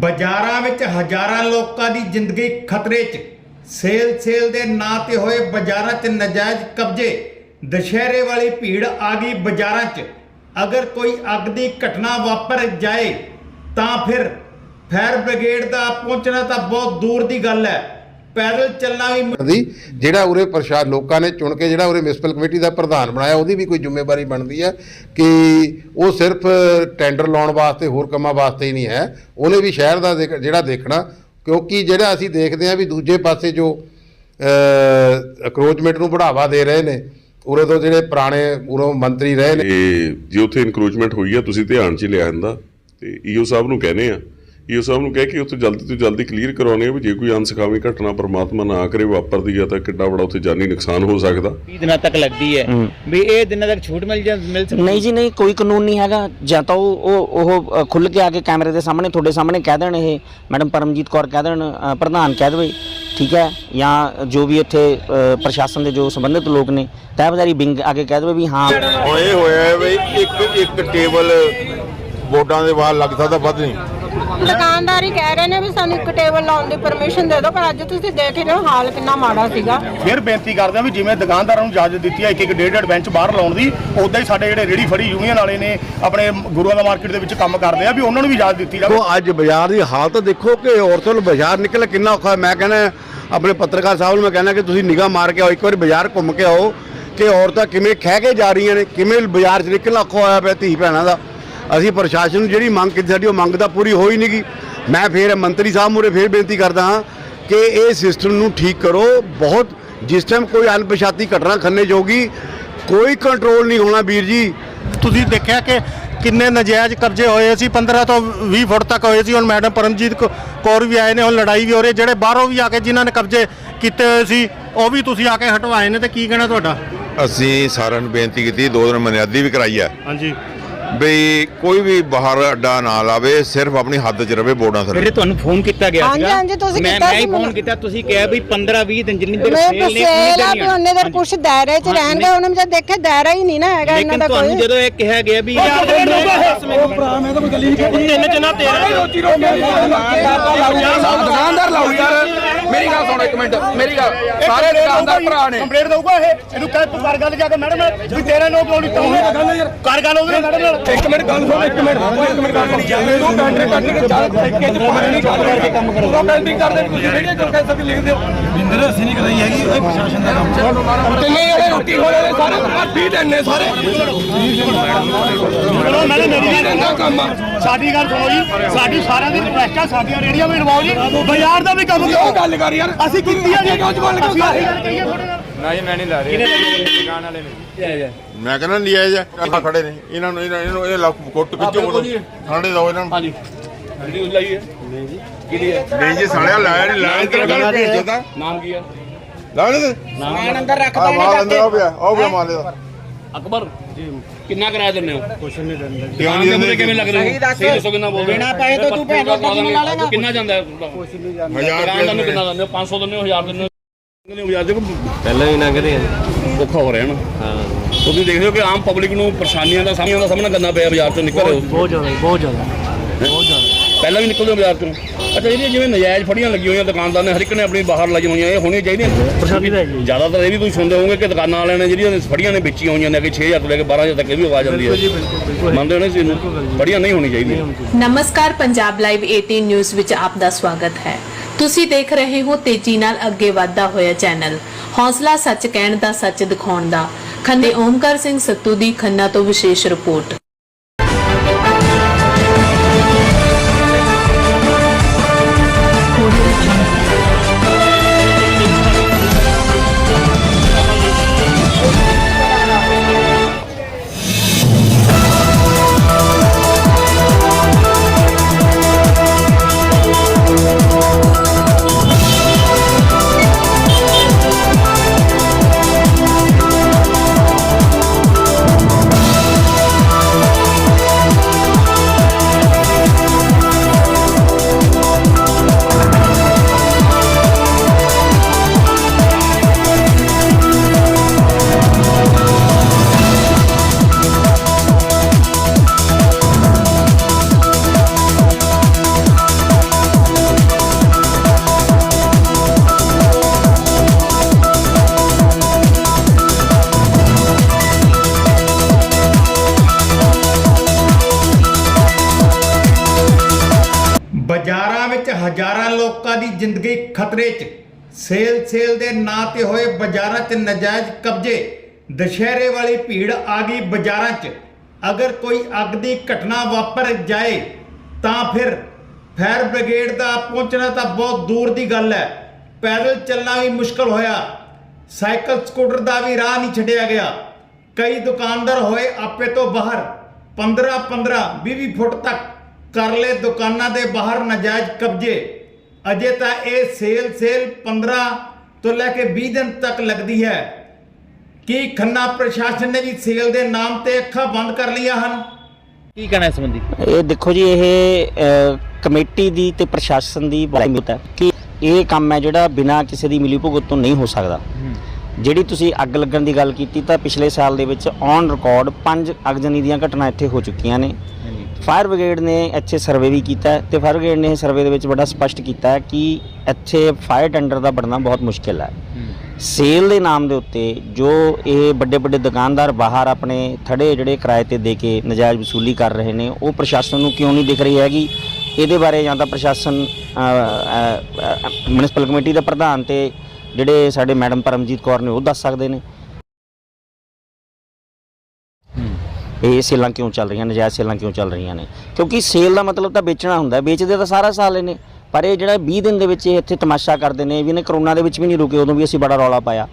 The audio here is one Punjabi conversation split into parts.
ਬਾਜ਼ਾਰਾਂ ਵਿੱਚ ਹਜ਼ਾਰਾਂ ਲੋਕਾਂ ਦੀ ਜ਼ਿੰਦਗੀ ਖਤਰੇ 'ਚ। ਸੇਲ ਸੇਲ ਦੇ ਨਾਂ ਤੇ ਹੋਏ ਬਾਜ਼ਾਰਾਂ 'ਚ ਨਜਾਇਜ਼ ਕਬਜ਼ੇ। ਦੁਸ਼ਹਿਰੇ ਵਾਲੀ ਭੀੜ ਆ ਗਈ ਬਾਜ਼ਾਰਾਂ 'ਚ। ਅਗਰ ਕੋਈ ਅੱਗ ਦੀ ਘਟਨਾ ਵਾਪਰ ਜਾਏ, ਤਾਂ ਫਿਰ ਫਾਇਰ ਬ੍ਰਿਗੇਡ ਦਾ ਪਹੁੰਚਣਾ ਤਾਂ ਬਹੁਤ ਦੂਰ ਦੀ ਗੱਲ ਹੈ। ਪੈਦਲ ਚੱਲਣਾ ਵੀ ਦੀ ਜਿਹੜਾ ਉਰੇ ਪ੍ਰਸ਼ਾਦ ਲੋਕਾਂ ਨੇ ਚੁਣ ਕੇ ਜਿਹੜਾ ਉਰੇ ਮਿਊਨਿਸਪਲ ਕਮੇਟੀ ਦਾ ਪ੍ਰਧਾਨ ਬਣਾਇਆ ਉਹਦੀ ਵੀ ਕੋਈ ਜ਼ਿੰਮੇਵਾਰੀ ਬਣਦੀ ਹੈ ਕਿ ਉਹ ਸਿਰਫ ਟੈਂਡਰ ਲਾਉਣ ਵਾਸਤੇ ਹੋਰ ਕੰਮਾਂ ਵਾਸਤੇ ਹੀ ਨਹੀਂ ਹੈ। ਉਹਨੇ ਵੀ ਸ਼ਹਿਰ ਦਾ ਜਿਹੜਾ ਦੇਖਣਾ ਕਿਉਂਕਿ ਜਿਹੜਾ ਅਸੀਂ ਦੇਖਦੇ ਹਾਂ ਵੀ ਦੂਜੇ ਪਾਸੇ ਜੋ ਅਕਰੋਚਮੈਂਟ ਨੂੰ ਬੜਾਵਾ ਦੇ ਰਹੇ ਨੇ ਉਰੇ ਤੋਂ ਜਿਹੜੇ ਪੁਰਾਣੇ ਉਰੋਂ ਮੰਤਰੀ ਰਹੇ ਨੇ। ਜੇ ਉੱਥੇ ਇਨਕਰੋਚਮੈਂਟ ਹੋਈ ਆ ਤੁਸੀਂ ਧਿਆਨ 'ਚ ਲਿਆ ਜਾਂਦਾ ਤੇ ਈਓ ਸਾਹਿਬ ਨੂੰ ਕਹਿੰਦੇ ਆ ਈਓ ਸਾਹਿਬ ਨੂੰ ਕਹਿ ਕੇ ਉੱਥੇ ਜਲਦੀ ਤੋਂ ਜਲਦੀ ਕਲੀਅਰ ਕਰਵਾਉਣੇ ਆ ਵੀ ਜੇ ਕੋਈ ਅਨਸਖਾਵੀ ਘਟਨਾ ਪਰਮਾਤਮਾ ਨਾ ਕਰੇ ਵਾਪਰਦੀ ਆ ਤਾਂ ਕਿੱਡਾ ਬੜਾ ਉੱਥੇ ਜਾਨੀ ਨੁਕਸਾਨ ਹੋ ਸਕਦਾ। 20 ਦਿਨਾਂ ਤੱਕ ਲੱਗਦੀ ਹੈ। ਵੀ ਇਹ ਦਿਨਾਂ ਤੱਕ ਛੂਟ ਮਿਲ ਜਾ ਮਿਲ ਸਕਦੀ? ਨਹੀਂ ਜੀ ਨਹੀਂ ਕੋਈ ਕਾਨੂੰਨ ਨਹੀਂ ਹੈਗਾ। ਜਾਂ ਤਾਂ ਉਹ ਉਹ ਉਹ ਖੁੱਲ ਕੇ ਆ ਕੇ ਕੈਮਰੇ ਦੇ ਸਾਹਮਣੇ ਤੁਹਾਡੇ ਸਾਹਮਣੇ ਕਹਿ ਦੇਣ ਇਹ। ਮੈਡਮ ਪਰਮਜੀਤ ਕੌਰ ਕਹਿ ਦੇਣ ਪ੍ਰਧਾਨ ਕਹਿ ਦੇਵੇ। ਠੀਕ ਹੈ? ਜਾਂ ਜੋ ਵੀ ਇੱਥੇ ਪ੍ਰਸ਼ਾਸਨ ਦੇ ਜੋ ਸੰਬੰਧਿਤ ਲੋਕ ਨੇ ਤਹਿਬਜ਼ਾਰੀ ਬਿੰਗ ਆ ਕੇ ਕਹਿ ਦੇਵੇ ਵੀ ਹਾਂ। ਹੋਏ ਹੋਇਆ ਹੈ ਵੀ ਇੱਕ ਇੱਕ ਟੇਬਲ ਬੋਰਡਾਂ ਦੇ ਬਾਹਰ ਲੱਗ ਸਕਦਾ ਵੱਧ ਨਹੀਂ। ਦੁਕਾਨਦਾਰ ਹੀ ਕਹਿ ਰਹੇ ਨੇ ਵੀ ਸਾਨੂੰ ਇੱਕ ਟੇਬਲ ਲਾਉਣ ਦੀ ਪਰਮਿਸ਼ਨ ਦੇ ਦਿਓ ਪਰ ਅੱਜ ਤੁਸੀਂ ਦੇਖ ਹੀ ਰਹੇ ਹੋ ਹਾਲ ਕਿੰਨਾ ਮਾੜਾ ਸੀਗਾ। ਫਿਰ ਬੇਨਤੀ ਕਰਦੇ ਆ ਵੀ ਜਿਵੇਂ ਦੁਕਾਨਦਾਰਾਂ ਨੂੰ ਇਜਾਜ਼ਤ ਦਿੱਤੀ ਹੈ ਇੱਕ ਇੱਕ ਡੇਢ ਡੇਢ ਬੈਂਚ ਬਾਹਰ ਲਾਉਣ ਦੀ ਉਦਾਂ ਹੀ ਸਾਡੇ ਜਿਹੜੇ ਰੇੜੀ ਫੜੀ ਯੂਨੀਅਨ ਵਾਲੇ ਨੇ ਆਪਣੇ ਗੁਰੂਆਂ ਦਾ ਮਾਰਕੀਟ ਦੇ ਵਿੱਚ ਕੰਮ ਕਰਦੇ ਆ ਵੀ ਉਹਨਾਂ ਨੂੰ ਵੀ ਇਜਾਜ਼ਤ ਦਿੱਤੀ ਜਾਵੇ। ਦੇਖੋ ਅੱਜ ਬਾਜ਼ਾਰ ਦੀ ਹਾਲਤ ਦੇਖੋ ਕਿ ਔਰਤਾਂ ਨੂੰ ਬਾਜ਼ਾਰ ਨਿਕਲ ਕਿੰਨਾ ਔਖਾ। ਮੈਂ ਕਹਿੰਦਾ ਆਪਣੇ ਪੱਤਰਕਾਰ ਸਾਹਿਬ ਨੂੰ ਮੈਂ ਕਹਿੰਦਾ ਕਿ ਤੁਸੀਂ ਨਿਗਾਹ ਮਾਰ ਕੇ ਆਓ ਇੱਕ ਵਾਰੀ ਬਾਜ਼ਾਰ ਘੁੰਮ ਕੇ ਆਓ ਕਿ ਔਰਤਾਂ ਕਿਵੇਂ ਖਹਿ ਕੇ ਜਾ ਰਹੀਆਂ ਨੇ ਕਿਵੇਂ ਬਾਜ਼ਾਰ 'ਚ ਨਿਕਲਣਾ ਔਖਾ ਹੋਇਆ ਪਿਆ ਧੀ ਭੈਣਾਂ ਦਾ। ਅਸੀਂ ਪ੍ਰਸ਼ਾਸਨ ਨੂੰ ਜਿਹੜੀ ਮੰਗ ਕੀਤੀ ਸਾਡੀ ਉਹ ਮੰਗ ਤਾਂ ਪੂਰੀ ਹੋਈ ਨਹੀਂਗੀ ਮੈਂ ਫੇਰ ਮੰਤਰੀ ਸਾਹਿਬ ਮੂਹਰੇ ਫੇਰ ਬੇਨਤੀ ਕਰਦਾ ਹਾਂ ਕਿ ਇਹ ਸਿਸਟਮ ਨੂੰ ਠੀਕ ਕਰੋ। ਬਹੁਤ ਜਿਸ ਟਾਈਮ ਕੋਈ ਅਣਪਛਾਤੀ ਘਟਨਾ ਖੰਨੇ ਜੋਗੀ ਕੋਈ ਕੰਟਰੋਲ ਨਹੀਂ ਹੋਣਾ ਵੀਰ ਜੀ। ਤੁਸੀਂ ਦੇਖਿਆ ਕਿ ਕਿੰਨੇ ਨਜਾਇਜ਼ ਕਬਜ਼ੇ ਹੋਏ ਸੀ? 15 ਤੋਂ 20 ਫੁੱਟ ਤੱਕ ਹੋਏ ਸੀ। ਹੁਣ ਮੈਡਮ ਪਰਮਜੀਤ ਕੌਰ ਵੀ ਆਏ ਨੇ ਹੁਣ ਲੜਾਈ ਵੀ ਹੋ ਰਹੀ। ਜਿਹੜੇ ਬਾਹਰੋਂ ਵੀ ਆ ਕੇ ਜਿਨ੍ਹਾਂ ਨੇ ਕਬਜ਼ੇ ਕੀਤੇ ਹੋਏ ਸੀ ਉਹ ਵੀ ਤੁਸੀਂ ਆ ਕੇ ਹਟਵਾਏ ਨੇ ਤੇ ਕੀ ਕਹਿਣਾ ਤੁਹਾਡਾ? ਅਸੀਂ ਸਾਰਿਆਂ ਨੂੰ ਬੇਨਤੀ ਕੀਤੀ ਦੋ ਦਿਨ ਮਨਿਆਦੀ ਵੀ ਕਰਾਈ ਹੈ। ਹਾਂਜੀ। ਵੀ ਕੋਈ ਵੀ ਬਾਹਰ ਅੱਡਾ ਨਾ ਲਾਵੇ ਸਿਰਫ ਆਪਣੀ ਹੱਦ 'ਚ ਰਵੇ ਬੋਰਡਾਂ ਥੱਲੇ। ਫਿਰ ਤੁਹਾਨੂੰ ਫੋਨ ਕੀਤਾ ਗਿਆ ਹਾਂਜੀ, ਸੀਗਾ। ਹਾਂਜੀ, ਤੁਸੀਂ ਮੈਂ ਕੀਤਾ ਮੈਂ ਹੀ ਸੀ ਫੋਨ ਮੈਨੂੰ। ਕੀਤਾ। ਤੁਸੀਂ ਕਿਹਾ ਵੀ 15 20 ਦਿਨ ਜਿੰਨੀ ਦੇਰ ਮੈਂ ਸੇਲ ਨਹੀਂ ਸੇਲ ਆ ਵੀ ਉਨੀ ਉਹਨੇ ਦੇਰ ਕੁਛ ਦਾਇਰੇ 'ਚ ਰਹਿਣਗੇ ਉਹਨੇ ਮੈਂ ਦੇਖਿਆ ਦਾਇਰਾ ਹੀ ਨਹੀਂ ਨਾ ਹੈਗਾ ਇਹਨਾਂ ਲੇਕਿਨ ਦਾ ਤੁਹਾਨੂੰ ਕੋਈ। ਜਦੋਂ ਇਹ ਕਿਹਾ ਗਿਆ ਵੀ ਦੁਕਾਨਦਾਰ ਲਾਉ ਯਾਰ। ਮੇਰੀ ਗੱਲ ਸੁਣ ਇੱਕ ਮਿੰਟ ਮੇਰੀ ਗੱਲ। ਸਾਰੇ ਦੁਕਾਨਦਾਰ ਭਰਾ ਨੇ। ਕੰਪਲੇਂਟ ਦਊਗਾ ਇਹ। ਇਹਨੂੰ ਕਹਿ ਤੂੰ ਕਰ ਗੱਲ ਜਾ ਕੇ ਮੈਡਮ ਵੀ ਤੇਰੇ ਨੋ ਕਿਉਂ ਨਹੀਂ ਤੂੰ ਕਰ ਗੱਲ ਉਹਦੇ ਨਾਲ। ਮੈਡਮ ਨਾਲ ਇੱਕ ਮਿੰਟ ਗੱਲ ਸੁਣ ਇੱਕ ਮਿੰਟ। ਇੱਕ ਮਿੰਟ ਗੱਲ ਸੁਣ। ਤੂੰ ਬੈਟਰੀ ਕੱਟ ਕੇ ਚਾਰ ਠੇਕੇ ਚ ਪਾਣੀ ਨਹੀਂ ਚੱਲ ਕਰਕੇ ਕੰਮ ਕਰੋ ਪੂਰਾ ਬੈਟਰੀ ਕਰਦੇ ਤੁਸੀਂ ਵੀਡੀਓ ਕਿਉਂ ਕਹਿ ਸਕਦੇ ਲਿਖ ਦਿਓ। ਬਿੰਦਰ ਅਸੀਂ ਨਹੀਂ ਕਰਾਈ ਹੈਗੀ ਇਹ ਪ੍ਰਸ਼ਾਸਨ ਦਾ ਕੰਮ ਕਿੰਨੇ ਜਿਹੜੇ ਰੋਟੀ ਖੋਲੇ ਨੇ? ਸਾਰੇ 20 ਦਿਨ ਨੇ ਸਾਰੇ। ਚਲੋ ਮੈਂ ਮੇਰੀ ਗੱਲ ਕੰਮ। ਸਾਡੀ ਗੱਲ ਸੁਣੋ ਜੀ। ਸਾਡੀ ਸਾਰਿਆਂ ਦੀ ਰਿਕੁਐਸਟ ਆ ਸਾਡੀਆਂ ਰੇੜੀਆਂ ਵੀ ਲਵਾਓ ਜੀ। ਬਾਜ਼ਾਰ ਦਾ ਵੀ ਕੰਮ ਕਰੋ। ਗੱਲ ਕਰ ਯਾਰ। ਅਸੀਂ ਕੀਤੀ ਆ ਜੀ। ਕਿਉਂ ਜਵਾਨ ਲੱਗਾ ਮੈਂ ਕਹਿੰਦਾ ਲਿਆ ਜਾ ਆਹ ਖੜੇ ਨੇ। ਇਹਨਾਂ ਨੂੰ ਇਹਨਾਂ ਨੂੰ ਇਹ ਲੱਕ ਕੁੱਟ ਵਿੱਚੋਂ ਠੰਡੇ ਦੋ ਇਹਨਾਂ ਨੂੰ। ਹਾਂਜੀ। ਨਹੀਂ ਜੀ। ਸਾਲਿਆ ਲਾਇਆ ਨਹੀਂ। ਲਾਇਆ ਤੇਰਾ ਗੱਲ ਭੇਜ ਦਿੱਤਾ ਨਾਮ ਕੀ ਆ? ਲਾਇਆ ਨਹੀਂ ਸਮਾਨ ਅੰਦਰ ਰੱਖ ਆ? ਮਾਲ ਅੰਦਰ ਆਉ ਪਿਆ। ਆਉ ਪਿਆ ਮਾਲ ਇਹਦਾ। ਅਕਬਰ। ਕਿੰਨਾ ਕਿਰਾਇਆ ਦਿੰਦੇ ਹੋ? ਕਿਉਂ ਨਹੀਂ ਦਿੰਦੇ? ਕਿਵੇਂ ਲੱਗ ਰਿਹਾ ਸਹੀ ਦੱਸੋ। ਕਿੰਨਾ ਬੋਲ ਬਿਨਾਂ ਪੈਸੇ ਤੋਂ ਤੂੰ ਭੈਣ ਦਾ ਲਾ ਲੇਗਾ ਕਿੰਨਾ ਜਾਂਦਾ ਹੈ? ਹਜ਼ਾਰ ਕਿਰਾਇਆ ਤੁਹਾਨੂੰ ਰੁਪਏ ਕਿੰਨਾ ਦਿੰਦੇ ਹੋ? 500 ਦਿੰਦੇ ਹੋ? 1000 ਦਿੰਦੇ ਹੋ? ਹਜ਼ਾਰ ਦੇ ਪਹਿਲਾਂ ਵੀ ਲੰਘਦੇ ਆ। ਔਖਾ ਹੋ ਰਿਹਾ ਨਾ। ਹਾਂ। ਤੁਸੀਂ ਦੇਖਦੇ ਹੋ ਕਿ ਆਮ ਪਬਲਿਕ ਨੂੰ ਪਰੇਸ਼ਾਨੀਆਂ ਦਾ ਸਾਹਮਣਾ ਦਾ ਸਾਹਮਣਾ ਕਰਨਾ ਪਿਆ ਬਾਜ਼ਾਰ ਚੋਂ ਨਿਕਲ ਰਹੇ ਹੋ। ਬਹੁਤ ਜ਼ਿਆਦਾ ਬਹੁਤ ਜ਼ਿਆਦਾ। ਬਹੁਤ ਜ਼ਿਆਦਾ। ਪਹਿਲਾਂ ਵੀ ਨਿਕਲਦੇ ਹੋ ਬਾਜ਼ਾਰ ਚੋਂ? ਅੱਛਾ ਜਿਹੜੀਆਂ ਜਿਵੇਂ ਨਜਾਇਜ਼ ਫੜੀਆਂ ਲੱਗੀਆਂ ਹੋਈਆਂ ਦੁਕਾਨਦਾਰ ਨੇ ਹਰ ਇੱਕ ਨੇ ਆਪਣੀ ਬਾਹਰ ਲਾਈਆਂ ਹੋਈਆਂ ਇਹ ਹੋਣੀਆਂ ਚਾਹੀਦੀਆਂ ਪਰੇਸ਼ਾਨੀ ਤਾਂ ਹੈਗੀ ਜ਼ਿਆਦਾਤਰ ਇਹ ਵੀ ਤੁਸੀਂ ਸੁਣਦੇ ਹੋਵੋਗੇ ਕਿ ਦੁਕਾਨਾਂ ਵਾਲਿਆਂ ਨੇ ਜਿਹੜੀਆਂ ਫੜੀਆਂ ਨੇ ਵੇਚੀਆਂ ਹੋਈਆਂ ਨੇ ਕਿ 6000 ਤੋਂ ਲੈ ਕੇ 12000 ਤੱਕ ਇਹ ਵੀ ਆਵਾਜ਼ ਆਉਂਦੀ ਹੈ। ਮੰਨਦੇ ਹੋ ਨਾ ਨੂੰ? ਫੜੀਆਂ ਨਹੀਂ ਹੋਣੀ ਚਾਹੀਦੀਆਂ। ਨਮਸਕਾਰ ਪੰਜਾਬ ਲਾਈਵ 18 ਨਿਊਜ਼ ਵਿੱਚ ਆਪ ਦਾ ਸਵਾਗਤ ਹੈ। ਤੁਸੀਂ ਦੇਖ ਰਹੇ ਹੋ ਤੇਜ਼ੀ ਨਾਲ ਅੱਗੇ ਵਧਦਾ ਹੋਇਆ ਚੈਨਲ। ਹੌਸਲਾ ਸੱਚ ਕਹਿਣ ਦਾ ਸੱਚ ਦਿਖਾਉਣ ਦਾ। ਖੰਨੇ ਓਮਕਾਰ ਸਿੰਘ ਸੱਤੂ ਦੀ ਖੰਨਾ ਤੋਂ ਵਿਸ਼ੇਸ਼ ਰਿਪੋਰਟ। ਬਾਜ਼ਾਰਾਂ ਨਜਾਇਜ਼ ਕਬਜ਼ੇ, ਦੁਸ਼ਹਿਰੇ ਵਾਲੀ ਭੀੜ ਆ ਗਈ ਬਾਜ਼ਾਰਾਂ 'ਚ। ਅਗਰ ਕੋਈ ਅੱਗ ਦੀ ਘਟਨਾ ਵਾਪਰ ਜਾਏ, ਤਾਂ ਫਿਰ ਫਾਇਰ ਬ੍ਰਿਗੇਡ ਦਾ ਪਹੁੰਚਣਾ ਤਾਂ ਬਹੁਤ ਦੂਰ ਦੀ ਗੱਲ ਹੈ। ਪੈਦਲ ਚੱਲਣਾ ਵੀ ਮੁਸ਼ਕਲ ਹੋਇਆ। ਸਾਈਕਲ ਸਕੂਟਰ ਦਾ ਵੀ ਰਾਹ ਨਹੀਂ ਛੱਡਿਆ ਗਿਆ। ਕਈ ਦੁਕਾਨਦਾਰ ਹੋਏ ਆਪੇ ਤੋਂ ਬਾਹਰ। 15 15 20 20 ਫੁੱਟ ਤੱਕ ਕਰ ਲਏ ਦੁਕਾਨਾਂ ਦੇ ਬਾਹਰ ਨਜਾਇਜ਼ ਕਬਜ਼ੇ। ਅਜੇ ਤਾਂ ਇਹ ਸੇਲ ਸੇਲ 15 ਤੋਂ ਲੈ ਕੇ 20 ਦਿਨ ਤੱਕ ਲੱਗਦੀ ਹੈ ਕੀ ਖੰਨਾ ਪ੍ਰਸ਼ਾਸਨ ਨੇ ਵੀ ਸੇਲ ਦੇ ਨਾਮ ਤੇ ਅੱਖਾਂ ਬੰਦ ਕਰ ਲਈਆਂ ਹਨ। ਕੀ ਕਹਿਣਾ ਇਸ ਸੰਬੰਧੀ? ਇਹ ਦੇਖੋ ਜੀ ਇਹ ਅ, ਕਮੇਟੀ ਦੀ ਤੇ ਪ੍ਰਸ਼ਾਸਨ ਦੀ ਬਹੁਤ ਹੈ ਕਿ ਇਹ ਕੰਮ ਹੈ ਜਿਹੜਾ ਬਿਨਾਂ ਕਿਸੇ ਦੀ ਮਿਲੀਭੁਗਤ ਤੋਂ ਨਹੀਂ ਹੋ ਸਕਦਾ। ਜਿਹੜੀ ਤੁਸੀਂ ਅੱਗ ਲੱਗਣ ਦੀ ਗੱਲ ਕੀਤੀ ਤਾਂ ਪਿਛਲੇ ਸਾਲ ਦੇ ਵਿੱਚ ਔਨ ਰਿਕਾਰਡ ਪੰਜ ਅਗਜਨੀ ਦੀਆਂ ਘਟਨਾ ਇੱਥੇ ਹੋ ਚੁੱਕੀਆਂ ਨੇ। ਫਾਇਰ ਬ੍ਰਿਗੇਡ ਨੇ ਇੱਥੇ ਸਰਵੇ ਵੀ ਕੀਤਾ ਤੇ ਫਾਇਰ ਬ੍ਰਿਗੇਡ ਨੇ ਸਰਵੇ ਦੇ ਵਿੱਚ ਬੜਾ ਸਪਸ਼ਟ ਕੀਤਾ ਹੈ ਕਿ ਇੱਥੇ ਫਾਇਰ ਟੈਂਡਰ ਦਾ ਬਣਨਾ ਬਹੁਤ ਮੁਸ਼ਕਿਲ ਹੈ। ਸੇਲ ਦੇ ਨਾਮ ਦੇ ਉੱਤੇ ਜੋ ਇਹ ਵੱਡੇ ਵੱਡੇ ਦੁਕਾਨਦਾਰ ਬਾਹਰ ਆਪਣੇ ਥੜੇ ਜਿਹੜੇ ਕਿਰਾਏ ਤੇ ਦੇ ਕੇ ਨਜਾਇਜ਼ ਵਸੂਲੀ ਕਰ ਰਹੇ ਨੇ ਉਹ ਪ੍ਰਸ਼ਾਸਨ ਨੂੰ ਕਿਉਂ ਨਹੀਂ ਦਿਖ ਰਹੀ ਹੈਗੀ? ਇਹਦੇ ਬਾਰੇ ਜਾਂ ਤਾਂ ਪ੍ਰਸ਼ਾਸਨ ਮਿਊਨਿਸਪਲ ਕਮੇਟੀ ਦੇ ਪ੍ਰਧਾਨ ਤੇ ਜਿਹੜੇ ਸਾਡੇ ਮੈਡਮ ਪਰਮਜੀਤ ਕੌਰ ਨੇ ਉਹ ਦੱਸ ਸਕਦੇ ਨੇ। ਇਹ ਸੇਲਾਂ ਕਿਉਂ ਚੱਲ ਰਹੀਆਂ ਨਜਾਇਜ਼ ਸੇਲਾਂ ਕਿਉਂ ਚੱਲ ਰਹੀਆਂ ਨੇ? ਕਿਉਂਕਿ ਸੇਲ ਦਾ ਮਤਲਬ ਤਾਂ ਵੇਚਣਾ ਹੁੰਦਾ ਵੇਚਦੇ ਤਾਂ ਸਾਰਾ ਸਾਲ ਹੀ ਨੇ ਪਰ ਇਹ ਜਿਹੜਾ 20 ਦਿਨ ਦੇ ਵਿੱਚ ਇਹ ਇੱਥੇ ਤਮਾਸ਼ਾ ਕਰਦੇ ਨੇ, ਵੀ ਨੇ ਕਰੋਨਾ ਦੇ ਵਿੱਚ ਵੀ ਨਹੀਂ ਰੁਕੇ, ਉਦੋਂ ਵੀ ਅਸੀਂ ਬੜਾ ਰੌਲਾ ਪਾਇਆ।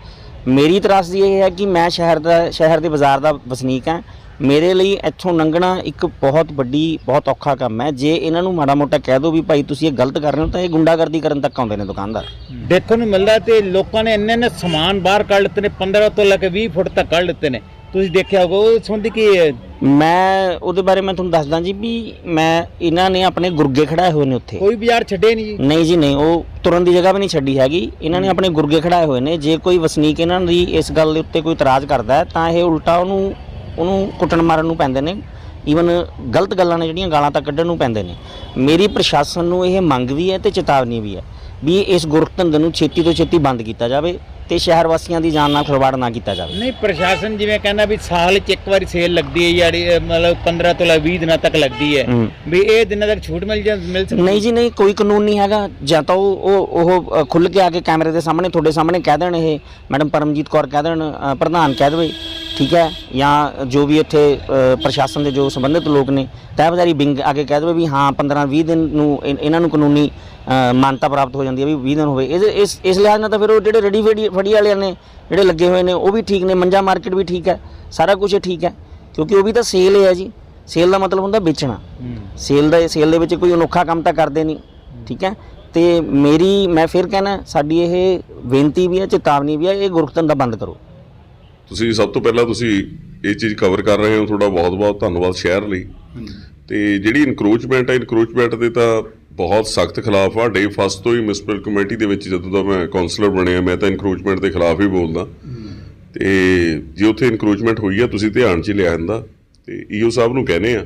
ਮੇਰੀ ਤਰਾਸਦੀ ਇਹ ਹੈ ਕਿ ਮੈਂ ਸ਼ਹਿਰ ਦਾ, ਸ਼ਹਿਰ ਦੇ ਬਾਜ਼ਾਰ ਦਾ ਵਸਨੀਕ ਹਾਂ। ਮੇਰੇ ਲਈ ਇੱਥੋਂ ਲੰਘਣਾ ਇੱਕ ਬਹੁਤ ਵੱਡੀ, ਬਹੁਤ ਔਖਾ ਕੰਮ ਹੈ। ਜੇ ਇਹਨਾਂ ਨੂੰ ਮਾੜਾ ਮੋਟਾ ਕਹਿ ਦਿਓ ਵੀ ਭਾਈ ਤੁਸੀਂ ਇਹ ਗਲਤ ਕਰ ਰਹੇ ਹੋ, ਤਾਂ ਇਹ ਗੁੰਡਾਗਰਦੀ ਕਰਨ ਤੱਕ ਆਉਂਦੇ ਨੇ ਦੁਕਾਨਦਾਰ। ਦੇਖਣ ਨੂੰ ਮਿਲਦਾ ਤੇ ਲੋਕਾਂ ਨੇ ਇੰਨੇ ਇੰਨੇ ਸਮਾਨ ਬਾਹਰ ਕੱਢ ਲਿੱਤੇ ਨੇ 15 ਤੋਂ ਲੈ ਕੇ 20 ਫੁੱਟ ਤੱਕ ਕੱਢ ਲਿੱਤੇ ਨੇ। ਤੁਸੀਂ ਦੇਖਿਆ ਹੋਊਗਾ ਉਹ ਸੰਬੰਧੀ ਕੀ ਹੈ? ਮੈਂ ਉਹਦੇ ਬਾਰੇ ਮੈਂ ਤੁਹਾਨੂੰ ਦੱਸਦਾ ਜੀ ਵੀ ਮੈਂ ਇਹਨਾਂ ਨੇ ਆਪਣੇ ਗੁਰਗੇ ਖੜਾਏ ਹੋਏ ਨੇ ਉੱਥੇ। ਕੋਈ ਬਾਜ਼ਾਰ ਛੱਡੇ ਨਹੀਂ ਜੀ? ਨਹੀਂ ਜੀ ਨਹੀਂ ਉਹ ਤੁਰਨ ਦੀ ਜਗ੍ਹਾ ਵੀ ਨਹੀਂ ਛੱਡੀ ਹੈਗੀ। ਇਹਨਾਂ ਨੇ ਆਪਣੇ ਗੁਰਗੇ ਖੜਾਏ ਹੋਏ ਨੇ। ਜੇ ਕੋਈ ਵਸਨੀਕ ਇਹਨਾਂ ਦੀ ਇਸ ਗੱਲ ਦੇ ਉੱਤੇ ਕੋਈ ਇਤਰਾਜ਼ ਕਰਦਾ ਹੈ ਤਾਂ ਇਹ ਉਲਟਾ ਉਹਨੂੰ ਉਹਨੂੰ ਕੁੱਟਣ ਮਾਰਨ ਨੂੰ ਪੈਂਦੇ ਨੇ। ਈਵਨ ਗਲਤ ਗੱਲਾਂ ਨੇ ਜਿਹੜੀਆਂ ਗਾਲਾਂ ਤੱਕ ਕੱਢਣ ਨੂੰ ਪੈਂਦੇ ਨੇ। ਮੇਰੀ ਪ੍ਰਸ਼ਾਸਨ ਨੂੰ ਇਹ ਮੰਗ ਵੀ ਹੈ ਤੇ ਚੇਤਾਵਨੀ ਵੀ ਹੈ ਵੀ ਇਸ ਗੁਰਤੰਦ ਨੂੰ ਛੇਤੀ ਤੋਂ ਛੇਤੀ ਬੰਦ ਕੀਤਾ ਜਾਵੇ। ਤੇ ਸ਼ਹਿਰ ਵਾਸੀਆਂ ਦੀ ਜਾਨ ਨਾਲ ਖਿਲਵਾੜ ਨਾ ਕੀਤਾ ਜਾਵੇ। ਨਹੀਂ ਪ੍ਰਸ਼ਾਸਨ ਜਿਵੇਂ ਕਹਿੰਦਾ ਵੀ ਸਾਲ 'ਚ ਇੱਕ ਵਾਰੀ ਸੇਲ ਲੱਗਦੀ ਹੈ ਅਹ, ਮਤਲਬ 15 ਤੋਂ ਲੈ 20 ਦਿਨਾਂ ਤੱਕ ਲੱਗਦੀ ਹੈ। ਹੂੰ। ਵੀ ਇਹ ਦਿਨਾਂ ਤੱਕ ਛੂਟ ਮਿਲ ਜਾ ਮਿਲ ਸਕਦੀ ਨਹੀਂ ਜੀ ਨਹੀਂ ਕੋਈ ਕਾਨੂੰਨ ਨਹੀਂ ਹੈਗਾ। ਜਾਂ ਤਾਂ ਉਹ ਉਹ ਉਹ ਖੁੱਲ ਕੇ ਆ ਕੇ ਕੈਮਰੇ ਦੇ ਸਾਹਮਣੇ ਤੁਹਾਡੇ ਸਾਹਮਣੇ ਕਹਿ ਦੇਣ ਇਹ ਮੈਡਮ ਪਰਮਜੀਤ ਕੌਰ ਕਹਿ ਦੇਣ ਅ, ਪ੍ਰਧਾਨ ਕਹਿ ਦੇਵੇ। ਠੀਕ ਹੈ? ਜਾਂ ਜੋ ਵੀ ਇੱਥੇ ਪ੍ਰਸ਼ਾਸਨ ਦੇ ਜੋ ਸੰਬੰਧਿਤ ਲੋਕ ਨੇ ਤਹਿਬਜ਼ਾਰੀ ਬਿੰਗ ਆ ਕੇ ਕਹਿ ਦੇਵੇ ਵੀ ਹਾਂ 15 20 ਦਿਨ ਨੂੰ ਇਨ- ਇਹਨਾਂ ਨੂੰ ਕਾਨੂੰਨੀ ਅ, ਮਾਨਤਾ ਪ੍ਰਾਪਤ ਹੋ ਜਾਂਦੀ ਹੈ ਵੀ 20 ਦਿਨ ਹੋਵੇ। ਇਹਦੇ- ਇਸ ਇਸ ਲਿਹਾਜ਼ ਨਾਲ ਤਾਂ ਫਿਰ ਉਹ ਜਿਹੜੇ ਰੈਡੀ ਫੜੀ ਫੜੀ ਵਾਲਿਆਂ ਨੇ ਜਿਹੜੇ ਲੱਗੇ ਹੋਏ ਨੇ ਉਹ ਵੀ ਠੀਕ ਨੇ ਮੰਜਾ ਮਾਰਕੀਟ ਵੀ ਠੀਕ ਹੈ ਸਾਰਾ ਕੁਝ ਠੀਕ ਹੈ। ਕਿਉਂਕਿ ਉਹ ਵੀ ਤਾਂ ਸੇਲ ਹੈ ਜੀ। ਸੇਲ ਦਾ ਮਤਲਬ ਹੁੰਦਾ ਵੇਚਣਾ। ਸੇਲ ਦਾ ਸੇਲ ਦੇ ਵਿੱਚ ਕੋਈ ਅਨੋਖਾ ਕੰਮ ਤਾਂ ਕਰਦੇ ਨਹੀਂ ਠੀਕ ਹੈ? ਤੇ ਮੇਰੀ ਮੈਂ ਫਿਰ ਕਹਿਣਾ ਸਾਡੀ ਇਹ ਬੇਨਤੀ ਵੀ ਹੈ ਚੇਤਾਵਨੀ ਵੀ ਹੈ ਇਹ ਗੁਰਖਤਨ ਦਾ ਬੰਦ ਕਰੋ। ਤੁਸੀਂ ਸਭ ਤੋਂ ਪਹਿਲਾਂ ਤੁਸੀਂ ਇਹ ਚੀਜ਼ ਕਵਰ ਕਰ ਰਹੇ ਹੋ ਤੁਹਾਡਾ ਬਹੁਤ-ਬਹੁਤ ਧੰਨਵਾਦ ਸ਼ਹਿਰ ਲਈ। ਤੇ ਜਿਹੜੀ ਇਨਕਰੋਚਮੈਂਟ ਹੈ ਇਨਕਰੋਚਮੈਂਟ ਦੇ ਤਾਂ ਬਹੁਤ ਸਖਤ ਖਿਲਾਫ ਆ। ਡੇ ਫਸਟ ਤੋਂ ਹੀ ਮਿਊਨਿਸਪਲ ਕਮੇਟੀ ਦੇ ਵਿੱਚ ਜਦੋਂ ਦਾ ਮੈਂ ਕਾਉਂਸਲਰ ਬਣਿਆ ਮੈਂ ਤਾਂ ਇਨਕਰੋਚਮੈਂਟ ਦੇ ਖਿਲਾਫ ਹੀ ਬੋਲਦਾ। ਤੇ ਜੇ ਉੱਥੇ ਇਨਕਰੋਚਮੈਂਟ ਹੋਈ ਆ ਤੁਸੀਂ ਧਿਆਨ 'ਚ ਲਿਆ ਜਾਂਦਾ। ਤੇ ਈਓ ਸਾਹਿਬ ਨੂੰ ਕਹਿੰਦੇ ਆ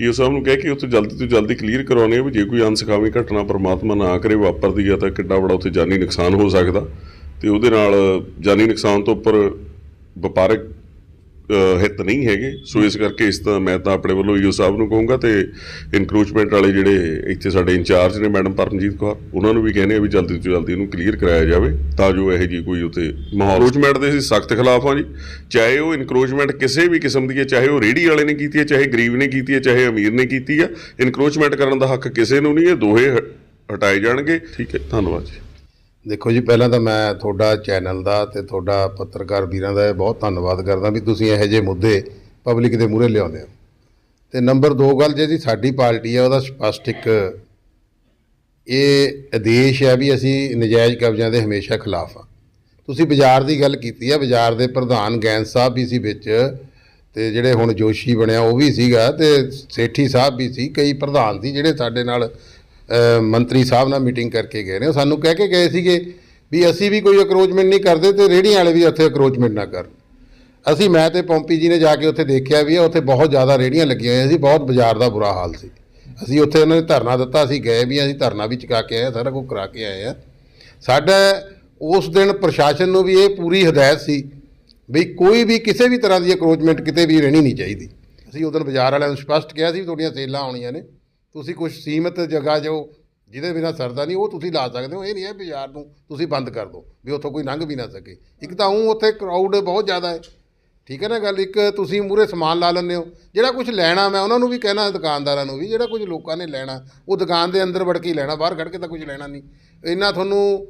ਈਓ ਸਾਹਿਬ ਨੂੰ ਕਹਿ ਕੇ ਉੱਥੇ ਜਲਦੀ ਤੋਂ ਜਲਦੀ ਕਲੀਅਰ ਕਰਵਾਉਣੇ ਆ ਵੀ ਜੇ ਕੋਈ ਅਨਸਖਾਵੀ ਘਟਨਾ ਪਰਮਾਤਮਾ ਨਾ ਕਰੇ ਵਾਪਰਦੀ ਆ ਤਾਂ ਕਿੱਡਾ ਬੜਾ ਉੱਥੇ ਜਾਨੀ ਨੁਕਸਾਨ ਹੋ ਸਕਦਾ। ਤੇ ਉਹਦੇ ਨਾਲ ਜਾਨੀ ਨੁਕਸਾਨ ਤੋਂ ਉੱਪਰ ਵਪਾਰਕ ਹਿੱਤ ਨਹੀਂ ਹੈਗੇ। ਸੋ ਇਸ ਕਰਕੇ ਇਸ ਤਾਂ ਮੈਂ ਤਾਂ ਆਪਣੇ ਵੱਲੋਂ ਈਓ ਸਾਹਿਬ ਨੂੰ ਕਹੂੰਗਾ ਤੇ ਇਨਕਰੋਚਮੈਂਟ ਵਾਲੇ ਜਿਹੜੇ ਇੱਥੇ ਸਾਡੇ ਇੰਚਾਰਜ ਨੇ ਮੈਡਮ ਪਰਮਜੀਤ ਕੌਰ ਉਹਨਾਂ ਨੂੰ ਵੀ ਕਹਿੰਦੇ ਆ ਵੀ ਜਲਦੀ ਤੋਂ ਜਲਦੀ ਇਹਨੂੰ ਕਲੀਅਰ ਕਰਾਇਆ ਜਾਵੇ ਤਾਂ ਜੋ ਇਹੋ ਜੀ ਕੋਈ ਉੱਥੇ ਮਾਹੌਲ ਇਨਕਰੋਚਮੈਂਟ ਦੇ ਅਸੀਂ ਸਖਤ ਖਿਲਾਫ ਹਾਂ ਜੀ। ਚਾਹੇ ਉਹ ਇਨਕਰੋਚਮੈਂਟ ਕਿਸੇ ਵੀ ਕਿਸਮ ਦੀ ਹੈ ਚਾਹੇ ਉਹ ਰੇੜੀ ਵਾਲੇ ਨੇ ਕੀਤੀ ਹੈ ਚਾਹੇ ਗਰੀਬ ਨੇ ਕੀਤੀ ਹੈ ਚਾਹੇ ਅਮੀਰ ਨੇ ਕੀਤੀ ਹੈ ਇਨਕਰੋਚਮੈਂਟ ਕਰਨ ਦਾ ਹੱਕ ਕਿਸੇ ਨੂੰ ਨਹੀਂ ਇਹ ਦੋਹੇ ਹ- ਹਟਾਏ ਜਾਣਗੇ। ਠੀਕ ਹੈ। ਧੰਨਵਾਦ ਜੀ। ਦੇਖੋ ਜੀ, ਪਹਿਲਾਂ ਤਾਂ ਮੈਂ ਤੁਹਾਡਾ ਚੈਨਲ ਦਾ ਤੇ ਤੁਹਾਡਾ ਪੱਤਰਕਾਰ ਵੀਰਾਂ ਦਾ ਬਹੁਤ ਧੰਨਵਾਦ ਕਰਦਾ ਵੀ ਤੁਸੀਂ ਇਹੋ ਜਿਹੇ ਮੁੱਦੇ ਪਬਲਿਕ ਦੇ ਮੂਹਰੇ ਲਿਆਉਂਦੇ ਹੋ। ਤੇ ਨੰਬਰ 2 ਗੱਲ ਜਿਹੜੀ ਸਾਡੀ ਪਾਰਟੀ ਆ, ਉਹਦਾ ਸਪਸ਼ਟ ਇੱਕ ਇਹ ਆਦੇਸ਼ ਹੈ ਵੀ ਅਸੀਂ ਨਜਾਇਜ਼ ਕਬਜ਼ਿਆਂ ਦੇ ਹਮੇਸ਼ਾ ਖਿਲਾਫ ਆ ਤੁਸੀਂ ਬਾਜ਼ਾਰ ਦੀ ਗੱਲ ਕੀਤੀ ਆ, ਬਾਜ਼ਾਰ ਦੇ ਪ੍ਰਧਾਨ ਗੈਂਸ ਸਾਹਿਬ ਵੀ ਸੀ ਵਿੱਚ ਤੇ ਜਿਹੜੇ ਹੁਣ ਜੋਸ਼ੀ ਬਣਿਆ ਉਹ ਵੀ ਸੀਗਾ ਤੇ ਸੇਠੀ ਸਾਹਿਬ ਵੀ ਸੀ, ਕਈ ਪ੍ਰਧਾਨ ਸੀ ਜਿਹੜੇ ਸਾਡੇ ਨਾਲ ਮੰਤਰੀ ਸਾਹਿਬ ਨਾਲ ਮੀਟਿੰਗ ਕਰਕੇ ਗਏ ਨੇ। ਸਾਨੂੰ ਕਹਿ ਕੇ ਗਏ ਸੀਗੇ ਵੀ ਅਸੀਂ ਵੀ ਕੋਈ ਅਕਰੋਚਮੈਂਟ ਨਹੀਂ ਕਰਦੇ ਤੇ ਰੇਹੜੀਆਂ ਵਾਲੇ ਵੀ ਉੱਥੇ ਅਕਰੋਚਮੈਂਟ ਨਾ ਕਰਨ। ਅਸੀਂ ਮੈਂ ਤੇ ਪੌਂਪੀ ਜੀ ਨੇ ਜਾ ਕੇ ਉੱਥੇ ਦੇਖਿਆ ਵੀ ਆ ਉੱਥੇ ਬਹੁਤ ਜ਼ਿਆਦਾ ਰੇਹੜੀਆਂ ਲੱਗੀਆਂ ਹੋਈਆਂ ਸੀ ਬਹੁਤ ਬਾਜ਼ਾਰ ਦਾ ਬੁਰਾ ਹਾਲ ਸੀ। ਅਸੀਂ ਉੱਥੇ ਉਹਨਾਂ ਨੇ ਧਰਨਾ ਦਿੱਤਾ ਅਸੀਂ ਗਏ ਵੀ ਅਸੀਂ ਧਰਨਾ ਵੀ ਚੁਕਾ ਕੇ ਆਏ ਹਾਂ, ਸਾਰਾ ਕੁਝ ਕਰਾ ਕੇ ਆਏ ਆ ਸਾਡਾ ਉਸ ਦਿਨ ਪ੍ਰਸ਼ਾਸਨ ਨੂੰ ਵੀ ਇਹ ਪੂਰੀ ਹਦਾਇਤ ਸੀ ਵੀ ਕੋਈ ਵੀ ਕਿਸੇ ਵੀ ਤਰ੍ਹਾਂ ਦੀ ਅਕਰੋਚਮੈਂਟ ਕਿਤੇ ਵੀ ਰਹਿਣੀ ਨਹੀਂ ਚਾਹੀਦੀ। ਅਸੀਂ ਉਦੋਂ ਬਾਜ਼ਾਰ ਵਾਲਿਆਂ ਨੂੰ ਸਪਸ਼ਟ ਕਿਹਾ ਸੀ ਵੀ ਤੁਹਾਡੀਆਂ ਸੇਲਾਂ ਆਉਣੀਆਂ ਨੇ। ਤੁਸੀਂ ਕੁਝ ਸੀਮਤ ਜਗ੍ਹਾ ਜੋ ਜਿਹਦੇ ਬਿਨਾਂ ਸਰਦਾ ਨਹੀਂ, ਉਹ ਤੁਸੀਂ ਲਾ ਸਕਦੇ ਹੋ। ਇਹ ਨਹੀਂ ਹੈ ਬਾਜ਼ਾਰ ਨੂੰ ਤੁਸੀਂ ਬੰਦ ਕਰ ਦਿਓ ਵੀ ਉੱਥੋਂ ਕੋਈ ਲੰਘ ਵੀ ਨਾ ਸਕੇ। ਇੱਕ ਤਾਂ ਉਹ ਉੱਥੇ ਕਰਾਊਡ ਬਹੁਤ ਜ਼ਿਆਦਾ ਹੈ। ਠੀਕ ਹੈ ਨਾ ਗੱਲ? ਇੱਕ ਤੁਸੀਂ ਮੂਰੇ ਸਮਾਨ ਲਾ ਲੈਂਦੇ ਹੋ। ਜਿਹੜਾ ਕੁਝ ਲੈਣਾ, ਮੈਂ ਉਹਨਾਂ ਨੂੰ ਵੀ ਕਹਿਣਾ, ਦੁਕਾਨਦਾਰਾਂ ਨੂੰ ਵੀ, ਜਿਹੜਾ ਕੁਝ ਲੋਕਾਂ ਨੇ ਲੈਣਾ, ਉਹ ਦੁਕਾਨ ਦੇ ਅੰਦਰ ਵੜ ਕੇ ਹੀ ਲੈਣਾ, ਬਾਹਰ ਕੱਢ ਕੇ ਤਾਂ ਕੁਝ ਲੈਣਾ ਨਹੀਂ। ਇੰਨਾ ਤੁਹਾਨੂੰ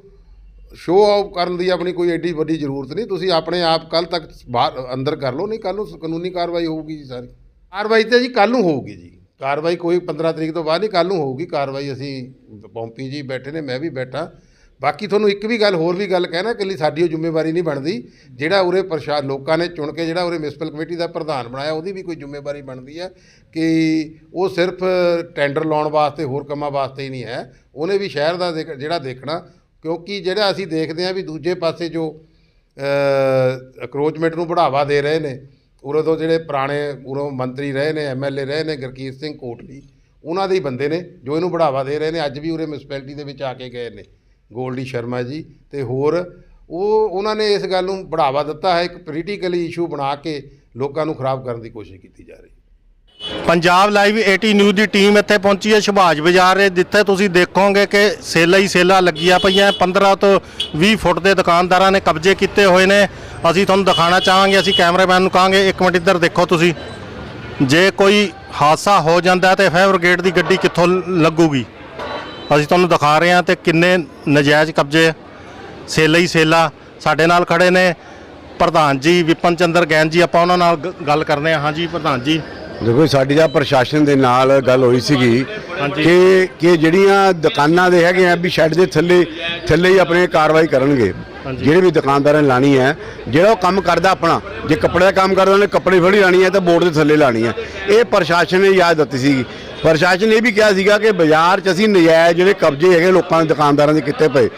ਸ਼ੋਅ ਆਫ ਕਰਨ ਦੀ ਆਪਣੀ ਕੋਈ ਐਡੀ ਵੱਡੀ ਜ਼ਰੂਰਤ ਨਹੀਂ। ਤੁਸੀਂ ਆਪਣੇ ਆਪ ਕੱਲ ਤੱਕ ਬਾਹਰ ਅੰਦਰ ਕਰ ਲਓ, ਨਹੀਂ ਕੱਲ ਨੂੰ ਕਾਨੂੰਨੀ ਕਾਰਵਾਈ ਹੋਊਗੀ ਜੀ ਸਾਰੀ। ਕਾਰਵਾਈ ਤਾਂ ਜੀ ਕੱਲ ਨੂੰ ਹੋਊਗੀ ਜੀ। ਕਾਰਵਾਈ ਕੋਈ 15 ਤਰੀਕ ਤੋਂ ਬਾਅਦ ਨਹੀਂ ਕੱਲ ਨੂੰ ਹੋਊਗੀ ਕਾਰਵਾਈ, ਅਸੀਂ ਪੌਂਪੀ ਜੀ ਬੈਠੇ ਨੇ, ਮੈਂ ਵੀ ਬੈਠਾ। ਬਾਕੀ ਤੁਹਾਨੂੰ ਇੱਕ ਵੀ ਗੱਲ, ਹੋਰ ਵੀ ਗੱਲ ਕਹਿਣਾ ਇਕੱਲੀ ਸਾਡੀ ਉਹ ਜ਼ਿੰਮੇਵਾਰੀ ਨਹੀਂ ਬਣਦੀ, ਜਿਹੜਾ ਉਰੇ ਪ੍ਰਸ਼ਾਦ ਲੋਕਾਂ ਨੇ ਚੁਣ ਕੇ ਜਿਹੜਾ ਉਰੇ ਮਿਊਨਿਸਪਲ ਕਮੇਟੀ ਦਾ ਪ੍ਰਧਾਨ ਬਣਾਇਆ, ਉਹਦੀ ਵੀ ਕੋਈ ਜ਼ਿੰਮੇਵਾਰੀ ਬਣਦੀ ਹੈ ਕਿ ਉਹ ਸਿਰਫ ਟੈਂਡਰ ਲਾਉਣ ਵਾਸਤੇ, ਹੋਰ ਕੰਮਾਂ ਵਾਸਤੇ ਹੀ ਨਹੀਂ ਹੈ। ਉਹਨੇ ਵੀ ਸ਼ਹਿਰ ਦਾ ਦੇਖ- ਜਿਹੜਾ ਦੇਖਣਾ, ਕਿਉਂਕਿ ਜਿਹੜਾ ਅਸੀਂ ਦੇਖਦੇ ਹਾਂ ਵੀ ਦੂਜੇ ਪਾਸੇ ਜੋ ਅਕਰੋਚਮੈਂਟ ਨੂੰ ਬੜਾਵਾ ਦੇ ਰਹੇ ਨੇ ਉਰੇ ਤੋਂ ਜਿਹੜੇ ਪੁਰਾਣੇ ਉਰੋਂ ਮੰਤਰੀ ਰਹੇ ਨੇ ਐਮਐਲਏ ਰਹੇ ਨੇ, ਗੁਰਕੀਰਤ ਸਿੰਘ ਕੋਟਲੀ, ਉਹਨਾਂ ਦੇ ਹੀ ਬੰਦੇ ਨੇ, ਜੋ ਇਹਨੂੰ ਬੜਾਵਾ ਦੇ ਰਹੇ ਨੇ, ਅੱਜ ਵੀ ਉਰੇ ਮਿਊਨਿਸਪੈਲਿਟੀ ਦੇ ਵਿੱਚ ਆ ਕੇ ਗਏ ਨੇ, ਗੋਲਡੀ ਸ਼ਰਮਾ ਜੀ ਤੇ ਹੋਰ, ਉਹ, ਉਹਨਾਂ ਨੇ ਇਸ ਗੱਲ ਨੂੰ ਬੜਾਵਾ ਦਿੱਤਾ ਹੈ, ਇੱਕ ਪੋਲੀਟੀਕਲੀ ਇਸ਼ੂ ਬਣਾ ਕੇ ਲੋਕਾਂ ਨੂੰ ਖਰਾਬ ਕਰਨ ਦੀ ਕੋਸ਼ਿਸ਼ ਕੀਤੀ ਜਾ ਰਹੀ ਹੈ। ਪੰਜਾਬ ਲਾਈਵ 80 ਨਿਊਜ਼ ਦੀ ਟੀਮ ਇੱਥੇ ਪਹੁੰਚੀ ਹੈ ਸੁਭਾਸ਼ ਬਾਜ਼ਾਰ ਜਿੱਥੇ ਤੁਸੀਂ ਦੇਖੋਗੇ ਕਿ ਸੇਲਾ ਹੀ ਸੇਲਾਂ ਲੱਗੀਆਂ ਪਈਆਂ 15 ਤੋਂ 20 ਫੁੱਟ ਦੇ ਦੁਕਾਨਦਾਰਾਂ ਨੇ ਕਬਜ਼ੇ ਕੀਤੇ ਹੋਏ ਨੇ। ਅਸੀਂ ਤੁਹਾਨੂੰ ਦਿਖਾਉਣਾ ਚਾਹਾਂਗੇ ਅਸੀਂ ਕੈਮਰਾਮੈਨ ਨੂੰ ਕਹਾਂਗੇ ਇੱਕ ਮਿੰਟ ਇੱਧਰ ਦੇਖੋ ਤੁਸੀਂ। ਜੇ ਕੋਈ ਹਾਦਸਾ ਹੋ ਜਾਂਦਾ ਤੇ ਫਾਇਰ ਬ੍ਰਿਗੇਡ ਦੀ ਗੱਡੀ ਕਿੱਥੋਂ ਲੱਗੂਗੀ? ਅਸੀਂ ਤੁਹਾਨੂੰ ਦਿਖਾ ਰਹੇ ਹਾਂ ਤੇ ਕਿੰਨੇ ਨਜਾਇਜ਼ ਕਬਜ਼ੇ ਸੇਲਾਂ ਹੀ ਸੇਲਾਂ ਸਾਡੇ ਨਾਲ ਖੜੇ ਨੇ। ਪ੍ਰਧਾਨ ਜੀ ਵਿਪਨ ਚੰਦਰ ਗੈਨ ਜੀ ਆਪਾਂ ਉਹਨਾਂ ਨਾਲ ਗ- ਗੱਲ ਕਰਨੇ ਆ। ਹਾਂਜੀ ਪ੍ਰਧਾਨ ਜੀ। ਦੇਖੋ ਸਾਡੀ ਦਾ ਪ੍ਰਸ਼ਾਸਨ ਦੇ ਨਾਲ ਗੱਲ ਹੋਈ ਸੀਗੀ। ਕਿ ਕਿ ਜਿਹੜੀਆਂ ਦੁਕਾਨਾਂ ਦੇ ਹੈਗੇ ਆ ਵੀ ਸ਼ੈੱਡ ਦੇ ਥੱਲੇ ਥੱਲੇ ਹੀ ਆਪਣੇ ਕਾਰਵਾਈ ਕਰਨਗੇ। ਜਿਹੜੇ ਵੀ ਦੁਕਾਨਦਾਰਾਂ ਨੇ ਲਾਣੀ ਹੈ, ਜਿਹੜਾ ਉਹ ਕੰਮ ਕਰਦਾ ਆਪਣਾ, ਜੇ ਕੱਪੜੇ ਦਾ ਕੰਮ ਕਰਦਾ ਉਹਨੇ ਕੱਪੜੇ ਫੜੀ ਲਾਣੀ ਹੈ ਤਾਂ ਬੋਰਡ ਦੇ ਥੱਲੇ ਲਾਣੀ ਹੈ। ਇਹ ਪ੍ਰਸ਼ਾਸਨ ਨੇ ਯਾਦ ਦਿੱਤੀ ਸੀਗੀ ਪ੍ਰਸ਼ਾਸਨ ਨੇ ਇਹ ਵੀ ਕਿਹਾ ਸੀਗਾ ਕਿ ਬਾਜ਼ਾਰ 'ਚ ਅਸੀਂ ਨਜਾਇਜ਼ ਜਿਹੜੇ ਕਬਜ਼ੇ ਹੈਗੇ ਲੋਕਾਂ ਦੇ ਦੁਕਾਨਦਾਰਾਂ ਦੇ ਕੀਤੇ ਪਏ।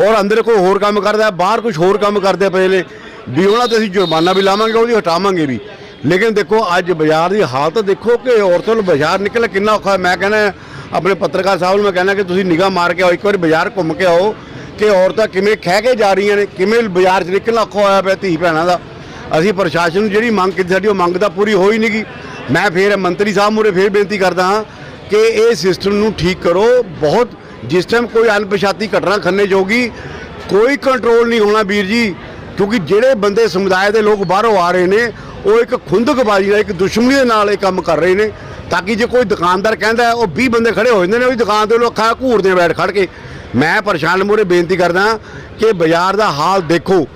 ਔਰ ਅੰਦਰ ਕੋਈ ਹੋਰ ਕੰਮ ਕਰਦਾ, ਬਾਹਰ ਕੁਝ ਹੋਰ ਕੰਮ ਕਰਦੇ ਪਏ ਨੇ। ਵੀ ਉਹਨਾਂ ਤੇ ਅਸੀਂ ਜੁਰਮਾਨਾ ਵੀ ਲਾਵਾਂਗੇ, ਉਹਦੀ ਹਟਾਵਾਂਗੇ ਵੀ। ਲੇਕਿਨ ਦੇਖੋ, ਅੱਜ ਬਾਜ਼ਾਰ ਦੀ ਹਾਲਤ ਦੇਖੋ ਕਿ ਔਰਤਾਂ ਨੂੰ ਬਾਜ਼ਾਰ ਨਿਕਲ ਕਿੰਨਾ ਔਖਾ ਮੈਂ ਕਹਿੰਦਾ, ਆਪਣੇ ਪੱਤਰਕਾਰ ਸਾਹਿਬ ਨੂੰ ਮੈਂ ਕਹਿੰਦਾ ਕਿ ਤੁਸੀਂ ਨਿਗਾਹ ਮਾਰ ਕੇ ਆਓ, ਇੱਕ ਵਾਰੀ ਬਾਜ਼ਾਰ ਘੁੰਮ ਕੇ ਆਓ। ਕਿ ਔਰਤਾਂ ਕਿਵੇਂ ਖਹਿ ਕੇ ਜਾ ਰਹੀਆਂ ਨੇ, ਕਿਵੇਂ ਬਾਜ਼ਾਰ 'ਚ ਨਿਕਲਣਾ ਔਖਾ ਹੋਇਆ ਪਿਆ ਧੀ ਭੈਣਾਂ ਦਾ। ਅਸੀਂ ਪ੍ਰਸ਼ਾਸਨ ਨੂੰ ਜਿਹੜੀ ਮੰਗ ਕੀਤੀ, ਸਾਡੀ ਉਹ ਮੰਗ ਤਾਂ ਪੂਰੀ ਹੋਈ ਨਹੀਂਗੀ ਮੈਂ ਫੇਰ ਮੰਤਰੀ ਸਾਹਿਬ ਮੂਹਰੇ ਫੇਰ ਬੇਨਤੀ ਕਰਦਾ ਹਾਂ ਕਿ ਇਹ ਸਿਸਟਮ ਨੂੰ ਠੀਕ ਕਰੋ। ਬਹੁਤ, ਜਿਸ ਟਾਈਮ ਕੋਈ ਅਣਪਛਾਤੀ ਘਟਨਾ ਖੰਨੇ ਜੋਗੀ ਕੋਈ ਕੰਟਰੋਲ ਨਹੀਂ ਹੋਣਾ ਵੀਰ ਜੀ, ਕਿਉਂਕਿ ਜਿਹੜੇ ਬੰਦੇ ਸਮੁਦਾਇ ਦੇ ਲੋਕ ਬਾਹਰੋਂ ਆ ਰਹੇ ਨੇ, ਉਹ ਇੱਕ ਖੁੰਦਕਬਾਜ਼ੀ ਨਾਲ ਇੱਕ ਦੁਸ਼ਮਣੀ ਦੇ ਨਾਲ ਇਹ ਕੰਮ ਕਰ ਰਹੇ ਨੇ। ਤਾਂ ਕਿ ਜੇ ਕੋਈ ਦੁਕਾਨਦਾਰ ਕਹਿੰਦਾ ਉਹ 20 ਬੰਦੇ ਖੜੇ ਹੋ ਜਾਂਦੇ ਨੇ, ਉਹਦੀ ਦੁਕਾਨ ਦੇ ਲੋਕ ਅੱਖਾਂ ਘੂਰਦੇ ਬੈਠ ਖੜ ਕੇ। ਮੈਂ ਪ੍ਰਸ਼ਾਸਨ ਮੂਹਰੇ ਬੇਨਤੀ ਕਰਦਾ ਕਿ ਬਾਜ਼ਾਰ ਦਾ ਹਾਲ ਦੇਖੋ।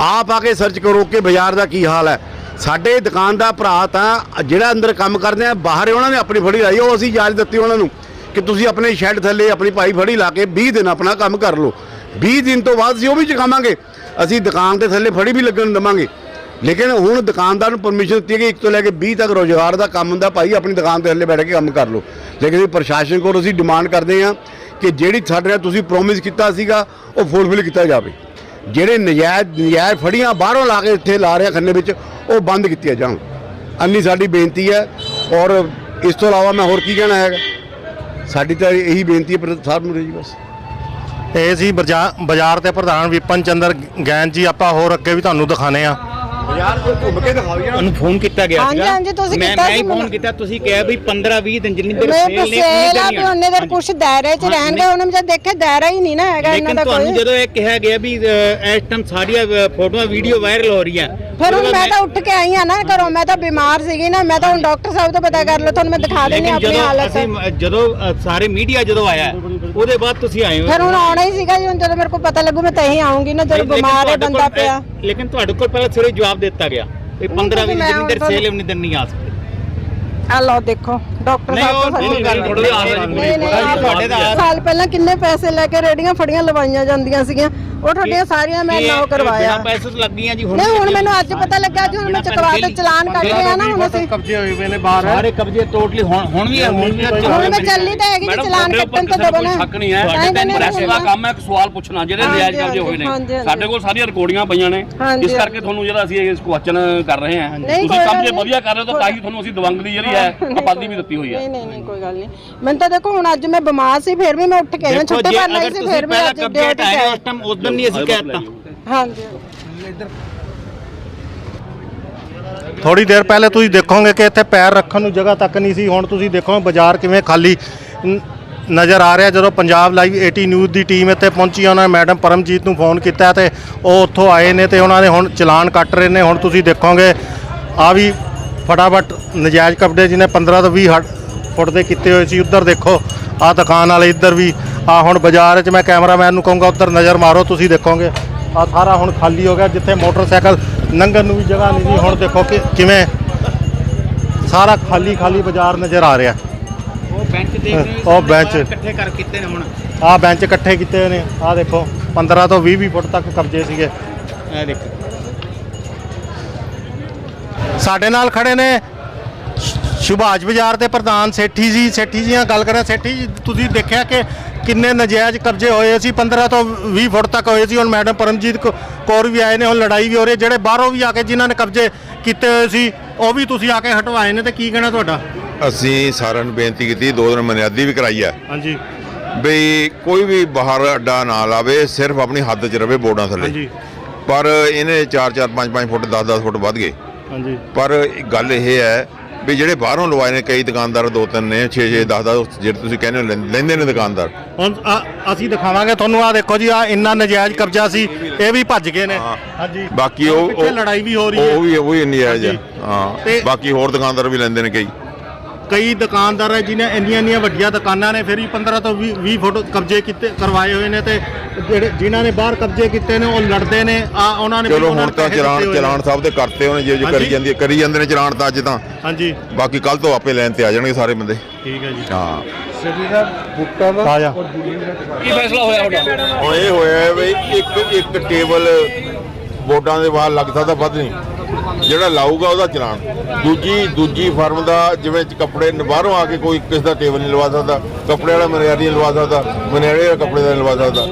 ਆਪ ਆ ਕੇ ਸਰਚ ਕਰੋ ਕਿ ਬਾਜ਼ਾਰ ਦਾ ਕੀ ਹਾਲ ਹੈ। ਸਾਡੇ ਦੁਕਾਨ ਦਾ ਭਰਾ ਤਾਂ ਜਿਹੜਾ ਅੰਦਰ ਕੰਮ ਕਰਦੇ ਆ, ਬਾਹਰ ਉਹਨਾਂ ਨੇ ਆਪਣੀ ਫੜੀ ਲਾਈ, ਉਹ ਅਸੀਂ ਇਜਾਜ਼ਤ ਦਿੱਤੀ ਉਹਨਾਂ ਨੂੰ ਕਿ ਤੁਸੀਂ ਆਪਣੇ ਸ਼ੈੱਡ ਥੱਲੇ ਆਪਣੀ ਭਾਈ ਫੜੀ ਲਾ ਕੇ 20 ਦਿਨ ਆਪਣਾ ਕੰਮ ਕਰ ਲਓ। 20 ਦਿਨ ਤੋਂ ਬਾਅਦ ਅਸੀਂ ਉਹ ਵੀ ਚੁਕਾਵਾਂਗੇ। ਅਸੀਂ ਦੁਕਾਨ ਦੇ ਥੱਲੇ ਫੜੀ ਵੀ ਲੱਗਣ ਦੇਵਾਂਗੇ। ਲੇਕਿਨ ਹੁਣ ਦੁਕਾਨਦਾਰ ਨੂੰ ਪਰਮਿਸ਼ਨ ਦਿੱਤੀ ਹੈ ਕਿ ਇੱਕ ਤੋਂ ਲੈ ਕੇ 20 ਤੱਕ ਰੋਜ਼ਗਾਰ ਦਾ ਕੰਮ ਹੁੰਦਾ, ਭਾਈ ਆਪਣੀ ਦੁਕਾਨ ਦੇ ਥੱਲੇ ਬੈਠ ਕੇ ਕੰਮ ਕਰ ਲਓ। ਲੇਕਿਨ ਪ੍ਰਸ਼ਾਸਨ ਕੋਲ ਅਸੀਂ ਡਿਮਾਂਡ ਕਰਦੇ ਹਾਂ ਕਿ ਜਿਹੜੀ ਸਾਡੇ ਨਾਲ ਤੁਸੀਂ ਪ੍ਰੋਮਿਸ ਕੀਤਾ ਸੀਗਾ, ਉਹ ਫੁੱਲਫਿਲ ਕੀਤਾ ਜਾਵੇ। ਜਿਹੜੇ ਨਜਾਇਜ਼ ਨਜਾਇਜ਼ ਫੜੀਆਂ ਬਾਹਰੋਂ ਲਾ ਕੇ ਇੱਥੇ ਲਾ ਰਹੇ ਖੰਨੇ ਵਿੱਚ, ਉਹ ਬੰਦ ਕੀਤੀਆਂ ਜਾਣ। ਅੰਨੀ ਸਾਡੀ ਬੇਨਤੀ ਹੈ, ਔਰ ਇਸ ਤੋਂ ਇਲਾਵਾ ਮੈਂ ਹੋਰ ਕੀ ਕਹਿਣਾ ਹੈਗਾ? ਸਾਡੀ ਤਾਂ ਇਹੀ ਬੇਨਤੀ ਹੈ ਸਾਹਿਬ ਨੂੰ ਜੀ ਬਸ। ਇਹ ਸੀ ਬਜਾ- ਬਾਜ਼ਾਰ ਦੇ ਪ੍ਰਧਾਨ ਵਿਪਨ ਚੰਦਰ ਗੈਨ ਜੀ, ਆਪਾਂ ਹੋਰ ਅੱਗੇ ਵੀ ਤੁਹਾਨੂੰ ਦਿਖਾਣੇ ਆ ਬਾਜ਼ਾਰ ਕੋਲ ਘੁੰਮ ਕੇ ਦਿਖਾਓ ਯਾਰ ਉਹਨੂੰ ਫੋਨ ਕੀਤਾ ਗਿਆ ਹਾਂਜੀ, ਸੀਗਾ। ਹਾਂਜੀ, ਤੁਸੀਂ ਮੈਂ ਕੀਤਾ ਮੈਂ ਸੀ ਹੀ ਫੋਨ ਮੈਨੂੰ। ਕੀਤਾ ਤੁਸੀਂ ਕਿਹਾ ਵੀ 15 20 ਦਿਨ ਜਿੰਨੀ ਦੇਰ ਮੈਂ ਸੇਲ ਨੇ ਸੇਲ ਆ ਵੀ ਉਨੀ ਉਹਨੇ ਦਰ ਕੁਛ ਦਾਇਰੇ 'ਚ ਰਹਿਣਗੇ ਉਹਨੇ ਮੈਂ ਦੇਖਿਆ ਦਾਇਰਾ ਹੀ ਨਹੀਂ ਨਾ ਹੈਗਾ ਇਹਨਾਂ ਲੇਕਿਨ ਦਾ ਤੁਹਾਨੂੰ ਕੋਈ। ਜਦੋਂ ਇਹ ਕਿਹਾ ਗਿਆ ਵੀ ਇਸ ਟਾਈਮ ਸਾਰੀਆਂ ਫੋਟੋਆਂ ਵੀਡੀਓ ਵਾਇਰਲ ਹੋ ਰਹੀਆਂ। ਫਿਰ ਹੁਣ ਮੈਂ ਤਾਂ ਉੱਠ ਕੇ ਆਈ ਆ ਨਾ ਘਰੋਂ ਮੈਂ ਤਾਂ ਬਿਮਾਰ ਸੀਗੀ ਨਾ ਮੈਂ ਤਾਂ ਹੁਣ ਡਾਕਟਰ ਸਾਹਿਬ ਤੋਂ ਪਤਾ ਕਰ ਲਓ ਤੁਹਾਨੂੰ ਮੈਂ ਦਿਖਾ ਦਿੰਦੀ ਲੇਕਿਨ ਆਪਣੀ ਜਦੋਂ ਹਾਲਤ। ਅਸੀਂ ਅਹ, ਜਦੋਂ ਸਾਰੇ ਮੀਡੀਆ ਜਦੋਂ ਆਇਆ ਉਹਦੇ ਬਾਅਦ ਤੁਸੀਂ ਆਏ ਹੋ। ਫਿਰ ਹੁਣ ਆਉਣਾ ਹੀ ਸੀਗਾ ਜੀ ਹੁਣ ਜਦੋਂ ਮੇਰੇ ਕੋਲ ਪਤਾ ਲੱਗੂ ਮੈਂ ਤਾਂ ਹੀ ਆਉਂਗੀ ਨਾ ਜਦੋਂ ਲੇਕਿਨ ਬਿਮਾਰ ਹੈ ਤੁਹਾਡੇ ਬੰਦਾ ਕੋਲ, ਪਿਆ। ਲੇਕਿਨ ਤੁਹਾਡੇ ਕੋਲ ਪਹਿਲਾਂ ਸਿਰੇ ਜਵਾਬ ਦਿੱਤਾ ਗਿਆ। ਇਹ 15 20 ਮੈਂ ਜਿੰਨੀ ਦੇਰ ਹੁਣ ਸੇਲ ਦਿਨ ਨਹੀਂ ਆ ਸਕਦੇ ਆ ਲਓ ਦੇਖੋ ਡਾਕਟਰ ਨਹੀਂ, ਸਾਹਿਬ ਤੋਂ ਨਹੀਂ, ਸਾਨੂੰ ਗੱਲ ਨਹੀਂ ਨਹੀਂ ਆਹ ਤੁਹਾਡੇ ਦਾ ਸਾਲ ਪਹਿਲਾਂ ਕਿੰਨੇ ਪੈਸੇ ਲੈ ਕੇ ਰੇੜੀਆਂ ਫੜੀਆਂ ਲਵਾਈਆਂ ਜਾਂਦੀਆਂ ਸੀਗੀਆਂ। ਉਹ ਤੁਹਾਡੀਆਂ ਸਾਰੀਆਂ ਮੈਂ ਇਹ- ਨੋ ਇਹ ਕਰਵਾਇਆ। ਪੈਸੇ ਤੋਂ ਲੱਗੀਆਂ ਜੀ ਹੁਣ ਨਹੀਂ ਹੁਣ ਮੈਨੂੰ ਅੱਜ ਪਤਾ ਲੱਗਾ ਜੀ ਹੁਣ ਮੈਂ ਚਕਵਾ ਤੇ ਚਲਾਨ ਕੱਢ ਰਿਹਾ ਨਾ ਹੁਣ ਅਸੀਂ ਕਬਜ਼ੇ ਹੋਏ ਹੋਏ ਨੇ ਬਾਹਰ ਸਾਰੇ ਕਬਜ਼ੇ ਟੋਟਲੀ ਹੁਣ ਹੁਣ ਵੀ ਹੁਣ ਵੀ ਹੁਣ ਮੈਂ ਚੱਲੀ ਤਾਂ ਹੈਗੀ ਜੀ ਚਲਾਨ ਕੱਟਣ ਤੋਂ ਦਬੋ ਨਾ ਸ਼ੱਕ ਨਹੀਂ ਹੈ। ਤਾਂ ਹੀ ਤਾਂ ਪ੍ਰੈਸ ਦਾ ਕੰਮ ਹੈ ਇੱਕ ਸਵਾਲ ਪੁੱਛਣਾ ਜਿਹੜੇ ਨਜਾਇਜ਼ ਕਬਜ਼ੇ ਹੋਏ ਨੇ। ਸਾਡੇ ਕੋਲ ਸਾਰੀਆਂ ਰਿਕਾਰਡਿੰਗਾਂ ਪਈਆਂ ਨੇ। ਇਸ ਕਰਕੇ ਤੁਹਾਨੂੰ ਜਿਹੜਾ ਅਸੀਂ ਇਹ ਕੁਐਸਚਨ ਕਰ ਰਹੇ ਹਾਂ। ਨਹੀਂ, ਤੁਸੀਂ ਕਬਜ਼ੇ ਨਹੀਂ। ਵਧੀਆ ਕਰ ਰਹੇ ਹੋ ਤਾਂ ਤਾਂ ਹੀ ਤੁਹਾਨੂੰ ਅਸੀਂ ਦਵੰਗ ਦੀ ਜਿਹੜੀ ਹੈ? ਆਬਾਦੀ ਵੀ ਦਿੱਤੀ ਹੋਈ ਹੈ। ਨਹੀਂ ਨਹੀਂ ਨਹੀਂ ਕੋਈ ਗੱਲ ਨਹੀਂ। ਮੈਨੂੰ ਤਾਂ ਦੇਖੋ ਹੁਣ ਅੱਜ ਮੈਂ ਬਿਮਾਰ ਸੀ ਫਿਰ ਵੀ ਮੈਂ ਉੱਠ ਕੇ ਦੇਖੋ ਛੁੱਟੀ ਆਈ ਅਗਰ ਸੀ ਫਿਰ ਵੀ ਅੱਜ ਡੇਟ ਹੈ ਉਸ ਟਾਈਮ ਉਸ ਦਿਨ ਨਹੀਂ ਅਸੀਂ ਕਹਿਤਾ। ਹਾਂਜੀ। ਥੋੜੀ ਦੇਰ ਪਹਿਲੇ ਤੁਸੀਂ ਦੇਖੋਗੇ ਕਿ ਇੱਥੇ ਪੈਰ ਰੱਖਣ ਨੂੰ ਜਗ੍ਹਾ ਤੱਕ ਨਹੀਂ ਸੀ। ਹੁਣ ਤੁਸੀਂ ਦੇਖੋ ਬਾਜ਼ਾਰ ਕਿਵੇਂ ਖਾਲੀ ਨਜ਼ਰ ਆ ਰਿਹਾ। ਜਦੋਂ ਪੰਜਾਬ ਲਾਈਵ 80 ਨਿਊਜ਼ ਦੀ ਟੀਮ ਇੱਥੇ ਪਹੁੰਚੀ ਉਹਨਾਂ ਨੇ ਮੈਡਮ ਪਰਮਜੀਤ ਨੂੰ ਫੋਨ ਕੀਤਾ ਤੇ ਉਹ ਉੱਥੋਂ ਆਏ ਨੇ ਤੇ ਉਹਨਾਂ ਨੇ ਹੁਣ ਚਲਾਨ ਕੱਟ ਰਹੇ ਨੇ। ਹੁਣ ਤੁਸੀਂ ਦੇਖੋਗੇ ਆ ਵੀ ਫਟਾਫਟ ਨਜਾਇਜ਼ ਕਬਜ਼ੇ ਜਿਹਨੇ 15 ਤੋਂ 20 ਹੱਟ- ਫੁੱਟ ਦੇ ਕੀਤੇ ਹੋਏ ਸੀ ਉੱਧਰ ਦੇਖੋ ਆ ਦੁਕਾਨ ਵਾਲੇ ਇੱਧਰ ਵੀ ਆ ਹੁਣ ਬਾਜ਼ਾਰ 'ਚ ਮੈਂ ਕੈਮਰਾਮੈਨ ਨੂੰ ਕਹੂੰਗਾ ਉੱਧਰ ਨਜ਼ਰ ਮਾਰੋ ਤੁਸੀਂ ਦੇਖੋਗੇ। ਆ ਸਾਰਾ ਹੁਣ ਖਾਲੀ ਹੋ ਗਿਆ ਜਿੱਥੇ ਮੋਟਰਸਾਈਕਲ ਲੰਘਣ ਨੂੰ ਵੀ ਜਗ੍ਹਾ ਨਹੀਂ ਸੀ ਹੁਣ ਦੇਖੋ ਕਿ ਕਿਵੇਂ ਸਾਰਾ ਖਾਲੀ ਖਾਲੀ ਬਾਜ਼ਾਰ ਨਜ਼ਰ ਆ ਰਿਹਾ। ਉਹ ਬੈਂਚ ਦੇਖ ਰਹੇ ਹੋ ਉਹ ਬੈਂਚ। ਇਕੱਠੇ ਕਰ ਕੀਤੇ ਨੇ ਹੁਣ। ਆ ਬੈਂਚ ਇਕੱਠੇ ਕੀਤੇ ਨੇ ਆ ਦੇਖੋ 15 ਤੋਂ 20 20 ਫੁੱਟ ਤੱਕ ਕਬਜ਼ੇ ਸੀਗੇ। ਇਹ ਦੇਖੋ। ਸਾਡੇ ਨਾਲ ਖੜੇ ਨੇ ਸੁਭਾਸ਼ ਬਾਜ਼ਾਰ ਦੇ ਪ੍ਰਧਾਨ ਸੇਠੀ ਜੀ ਸੇਠੀ ਜੀ ਨਾਲ ਗੱਲ ਕਰਾਂ ਸੇਠੀ ਜੀ ਤੁਸੀਂ ਦੇਖਿਆ ਕਿ ਕਿੰਨੇ ਨਜਾਇਜ਼ ਕਬਜ਼ੇ ਹੋਏ ਸੀ? 15 ਤੋਂ 20 ਫੁੱਟ ਤੱਕ ਹੋਏ ਸੀ। ਹੁਣ ਮੈਡਮ ਪਰਮਜੀਤ ਕੌਰ ਵੀ ਆਏ ਨੇ ਹੁਣ ਲੜਾਈ ਵੀ ਹੋ ਰਹੀ ਹੈ। ਜਿਹੜੇ ਬਾਹਰੋਂ ਵੀ ਆ ਕੇ ਜਿਨ੍ਹਾਂ ਨੇ ਕਬਜ਼ੇ ਕੀਤੇ ਹੋਏ ਸੀ ਉਹ ਵੀ ਤੁਸੀਂ ਆ ਕੇ ਹਟਵਾਏ ਨੇ ਤੇ ਕੀ ਕਹਿਣਾ ਤੁਹਾਡਾ? ਅਸੀਂ ਸਾਰਿਆਂ ਨੂੰ ਬੇਨਤੀ ਕੀਤੀ ਦੋ ਦਿਨ ਮਨਿਆਦੀ ਵੀ ਕਰਾਈ ਹੈ। ਹਾਂਜੀ। ਬਈ ਕੋਈ ਵੀ ਬਾਹਰ ਅੱਡਾ ਨਾ ਲਾਵੇ ਸਿਰਫ ਆਪਣੀ ਹੱਦ 'ਚ ਰਵੇ ਬੋਰਡਾਂ ਥੱਲੇ। ਹਾਂਜੀ। ਪਰ ਇਹਨੇ 4-4 5-5 ਫੁੱਟ 10-10 ਫੁੱਟ ਵੱਧ ਗਏ। ਹਾਂਜੀ। ਪਰ ਗੱਲ ਇਹ ਹੈ ਵੀ ਜਿਹੜੇ ਬਾਹਰੋਂ ਲਵਾਏ ਨੇ ਕਈ ਦੁਕਾਨਦਾਰ ਦੋ ਤਿੰਨ ਨੇ 6-6 10-10 ਜਿਹੜੇ ਤੁਸੀਂ ਕਹਿੰਦੇ ਹੋ ਲੈਂ- ਲੈਂਦੇ ਨੇ ਦੁਕਾਨਦਾਰ। ਹੁਣ ਆ- ਅਸੀਂ ਦਿਖਾਵਾਂਗੇ ਤੁਹਾਨੂੰ ਆ ਦੇਖੋ ਜੀ ਆ ਇੰਨਾ ਨਜਾਇਜ਼ ਕਬਜ਼ਾ ਸੀ ਇਹ ਵੀ ਭੱਜ ਗਏ ਨੇ। ਹਾਂ। ਹਾਂਜੀ। ਬਾਕੀ ਉਹ ਪਿੱਛੇ ਉਹ- ਲੜਾਈ ਵੀ ਹੋ ਰਹੀ ਹੈ। ਉਹ ਵੀ ਉਹ ਵੀ ਇੰਨੀ ਹੈ ਹਾਂਜੀ। ਹਾਂ। ਤੇ- ਬਾਕੀ ਹੋਰ ਦੁਕਾਨਦਾਰ ਵੀ ਲੈਂਦੇ ਨੇ ਕਈ। ਕਈ ਦੁਕਾਨਦਾਰ ਹੈ ਜਿਨ੍ਹਾਂ ਇੰਨੀਆਂ ਇੰਨੀਆਂ ਵੱਡੀਆਂ ਦੁਕਾਨਾਂ ਨੇ ਫਿਰ ਵੀ 15 ਤੋਂ 20 20 ਫੁੱਟ ਕਬਜ਼ੇ ਕੀਤੇ ਕਰਵਾਏ ਹੋਏ ਨੇ ਤੇ ਜਿਹੜੇ ਜਿਨ੍ਹਾਂ ਨੇ ਬਾਹਰ ਕਬਜ਼ੇ ਕੀਤੇ ਨੇ ਉਹ ਲੜਦੇ ਨੇ। ਆ ਉਹਨਾਂ ਨੇ ਵੀ ਚਲੋ ਉਹਨਾਂ ਹੁਣ ਨੂੰ ਤਾਂ ਚਲਾਨ। ਚਲਾਨ ਸਾਹਿਬ ਦੇ ਕਰਤੇ ਉਹਨੇ ਜੇ ਜੋ। ਕਰੀ ਜਾਂਦੀ ਹੈ ਕਰੀ ਜਾਂਦੇ ਨੇ ਚਲਾਨ ਤਾਂ ਅੱਜ ਤਾਂ। ਹਾਂਜੀ। ਬਾਕੀ ਕੱਲ ਤੋਂ ਆਪੇ ਲੈਣ ਤੇ ਆ ਜਾਣਗੇ ਸਾਰੇ ਬੰਦੇ। ਠੀਕ ਹੈ ਜੀ। ਹਾਂ। ਆ ਜਾ ਕੀ ਫੈਸਲਾ ਹੋਇਆ ਤੁਹਾਡਾ? ਹੁਣ ਇਹ ਹੋਇਆ ਹੈ ਵੀ ਇੱਕ ਇੱਕ ਟੇਬਲ ਬੋਰਡਾਂ ਦੇ ਬਾਹਰ ਲੱਗ ਸਕਦਾ ਵੱਧ ਨਹੀਂ। ਜਿਹੜਾ ਲਾਊਗਾ ਉਹਦਾ ਚਲਾਨ। ਦੂਜੀ ਦੂਜੀ ਫਰਮ ਦਾ ਜਿਵੇਂ ਕੱਪੜੇ ਬਾਹਰੋਂ ਆ ਕੇ ਕੋਈ ਕਿਸ ਦਾ ਟੇਬਲ ਨਹੀਂ ਲਵਾ ਸਕਦਾ। ਕੱਪੜੇ ਵਾਲਾ ਮਨਿਆਰੀ ਨਹੀਂ ਲਵਾ ਸਕਦਾ। ਮਨਿਆਰੇ ਵਾਲਾ ਕੱਪੜੇ ਦਾ ਨਹੀਂ ਲਵਾ ਸਕਦਾ।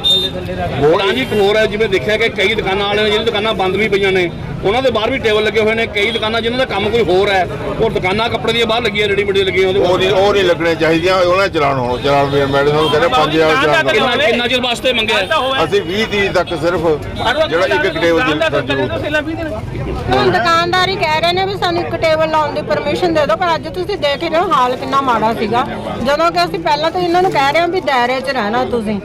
ਤਾਂ ਜੀ ਇੱਕ ਹੋਰ ਹੈ, ਜਿਵੇਂ ਦੇਖਿਆ ਕਿ ਕਈ ਦੁਕਾਨਾਂ ਵਾਲੇ ਨੇ ਜਿਹੜੀ ਦੁਕਾਨਾਂ ਬੰਦ ਵੀ ਪਈਆਂ ਨੇ ਉਹਨਾਂ ਦੇ ਬਾਹਰ ਵੀ ਟੇਬਲ ਲੱਗੇ ਹੋਏ ਨੇ ਕਈ ਦੁਕਾਨਾਂ ਜਿਨ੍ਹਾਂ ਦਾ ਕੰਮ ਕੋਈ ਹੋਰ ਹੈ ਉਹ ਦੁਕਾਨਾਂ ਕੱਪੜੇ ਦੀਆਂ ਬਾਹਰ ਲੱਗੀਆਂ ਰੈਡੀਮੇਡ ਲੱਗੀਆਂ ਉਹਦੇ ਉਹ ਨਹੀਂ ਉਹ ਨਹੀਂ ਲੱਗਣੇ ਚਾਹੀਦੀਆਂ ਉਹਨਾਂ ਦਾ ਚਲਾਨ ਹੋਣਾ ਚਲਾਨ ਵੀ ਮੈਡਮ ਨੂੰ ਕਹਿੰਦੇ 5000 ਚਲਾਨ ਕਿੰਨਾ। ਕਿੰਨਾ ਚਿਰ ਵਾਸਤੇ ਮੰਗਿਆ? ਅਸੀਂ 20 ਤਰੀਕ ਤੱਕ ਸਿਰਫ ਜਿਹੜਾ ਇੱਕ ਇੱਕ ਟੇਬਲ ਦੀ ਹੁਣ ਦੁਕਾਨਦਾਰ ਹੀ ਕਹਿ ਰਹੇ ਨੇ ਵੀ ਸਾਨੂੰ ਇੱਕ ਟੇਬਲ ਲਾਉਣ ਦੀ ਪਰਮਿਸ਼ਨ ਦੇ ਦਿਓ ਪਰ ਅੱਜ ਤੁਸੀਂ ਦੇਖ ਹੀ ਰਹੇ ਹੋ ਹਾਲ ਕਿੰਨਾ ਮਾੜਾ ਸੀਗਾ। ਜਦੋਂ ਕਿ ਅਸੀਂ ਪਹਿਲਾਂ ਤੋਂ ਇਹਨਾਂ ਨੂੰ ਕਹਿ ਰਹੇ ਹਾਂ ਵੀ ਦਾਇਰੇ 'ਚ ਰਹਿਣਾ ਤੁਸੀਂ।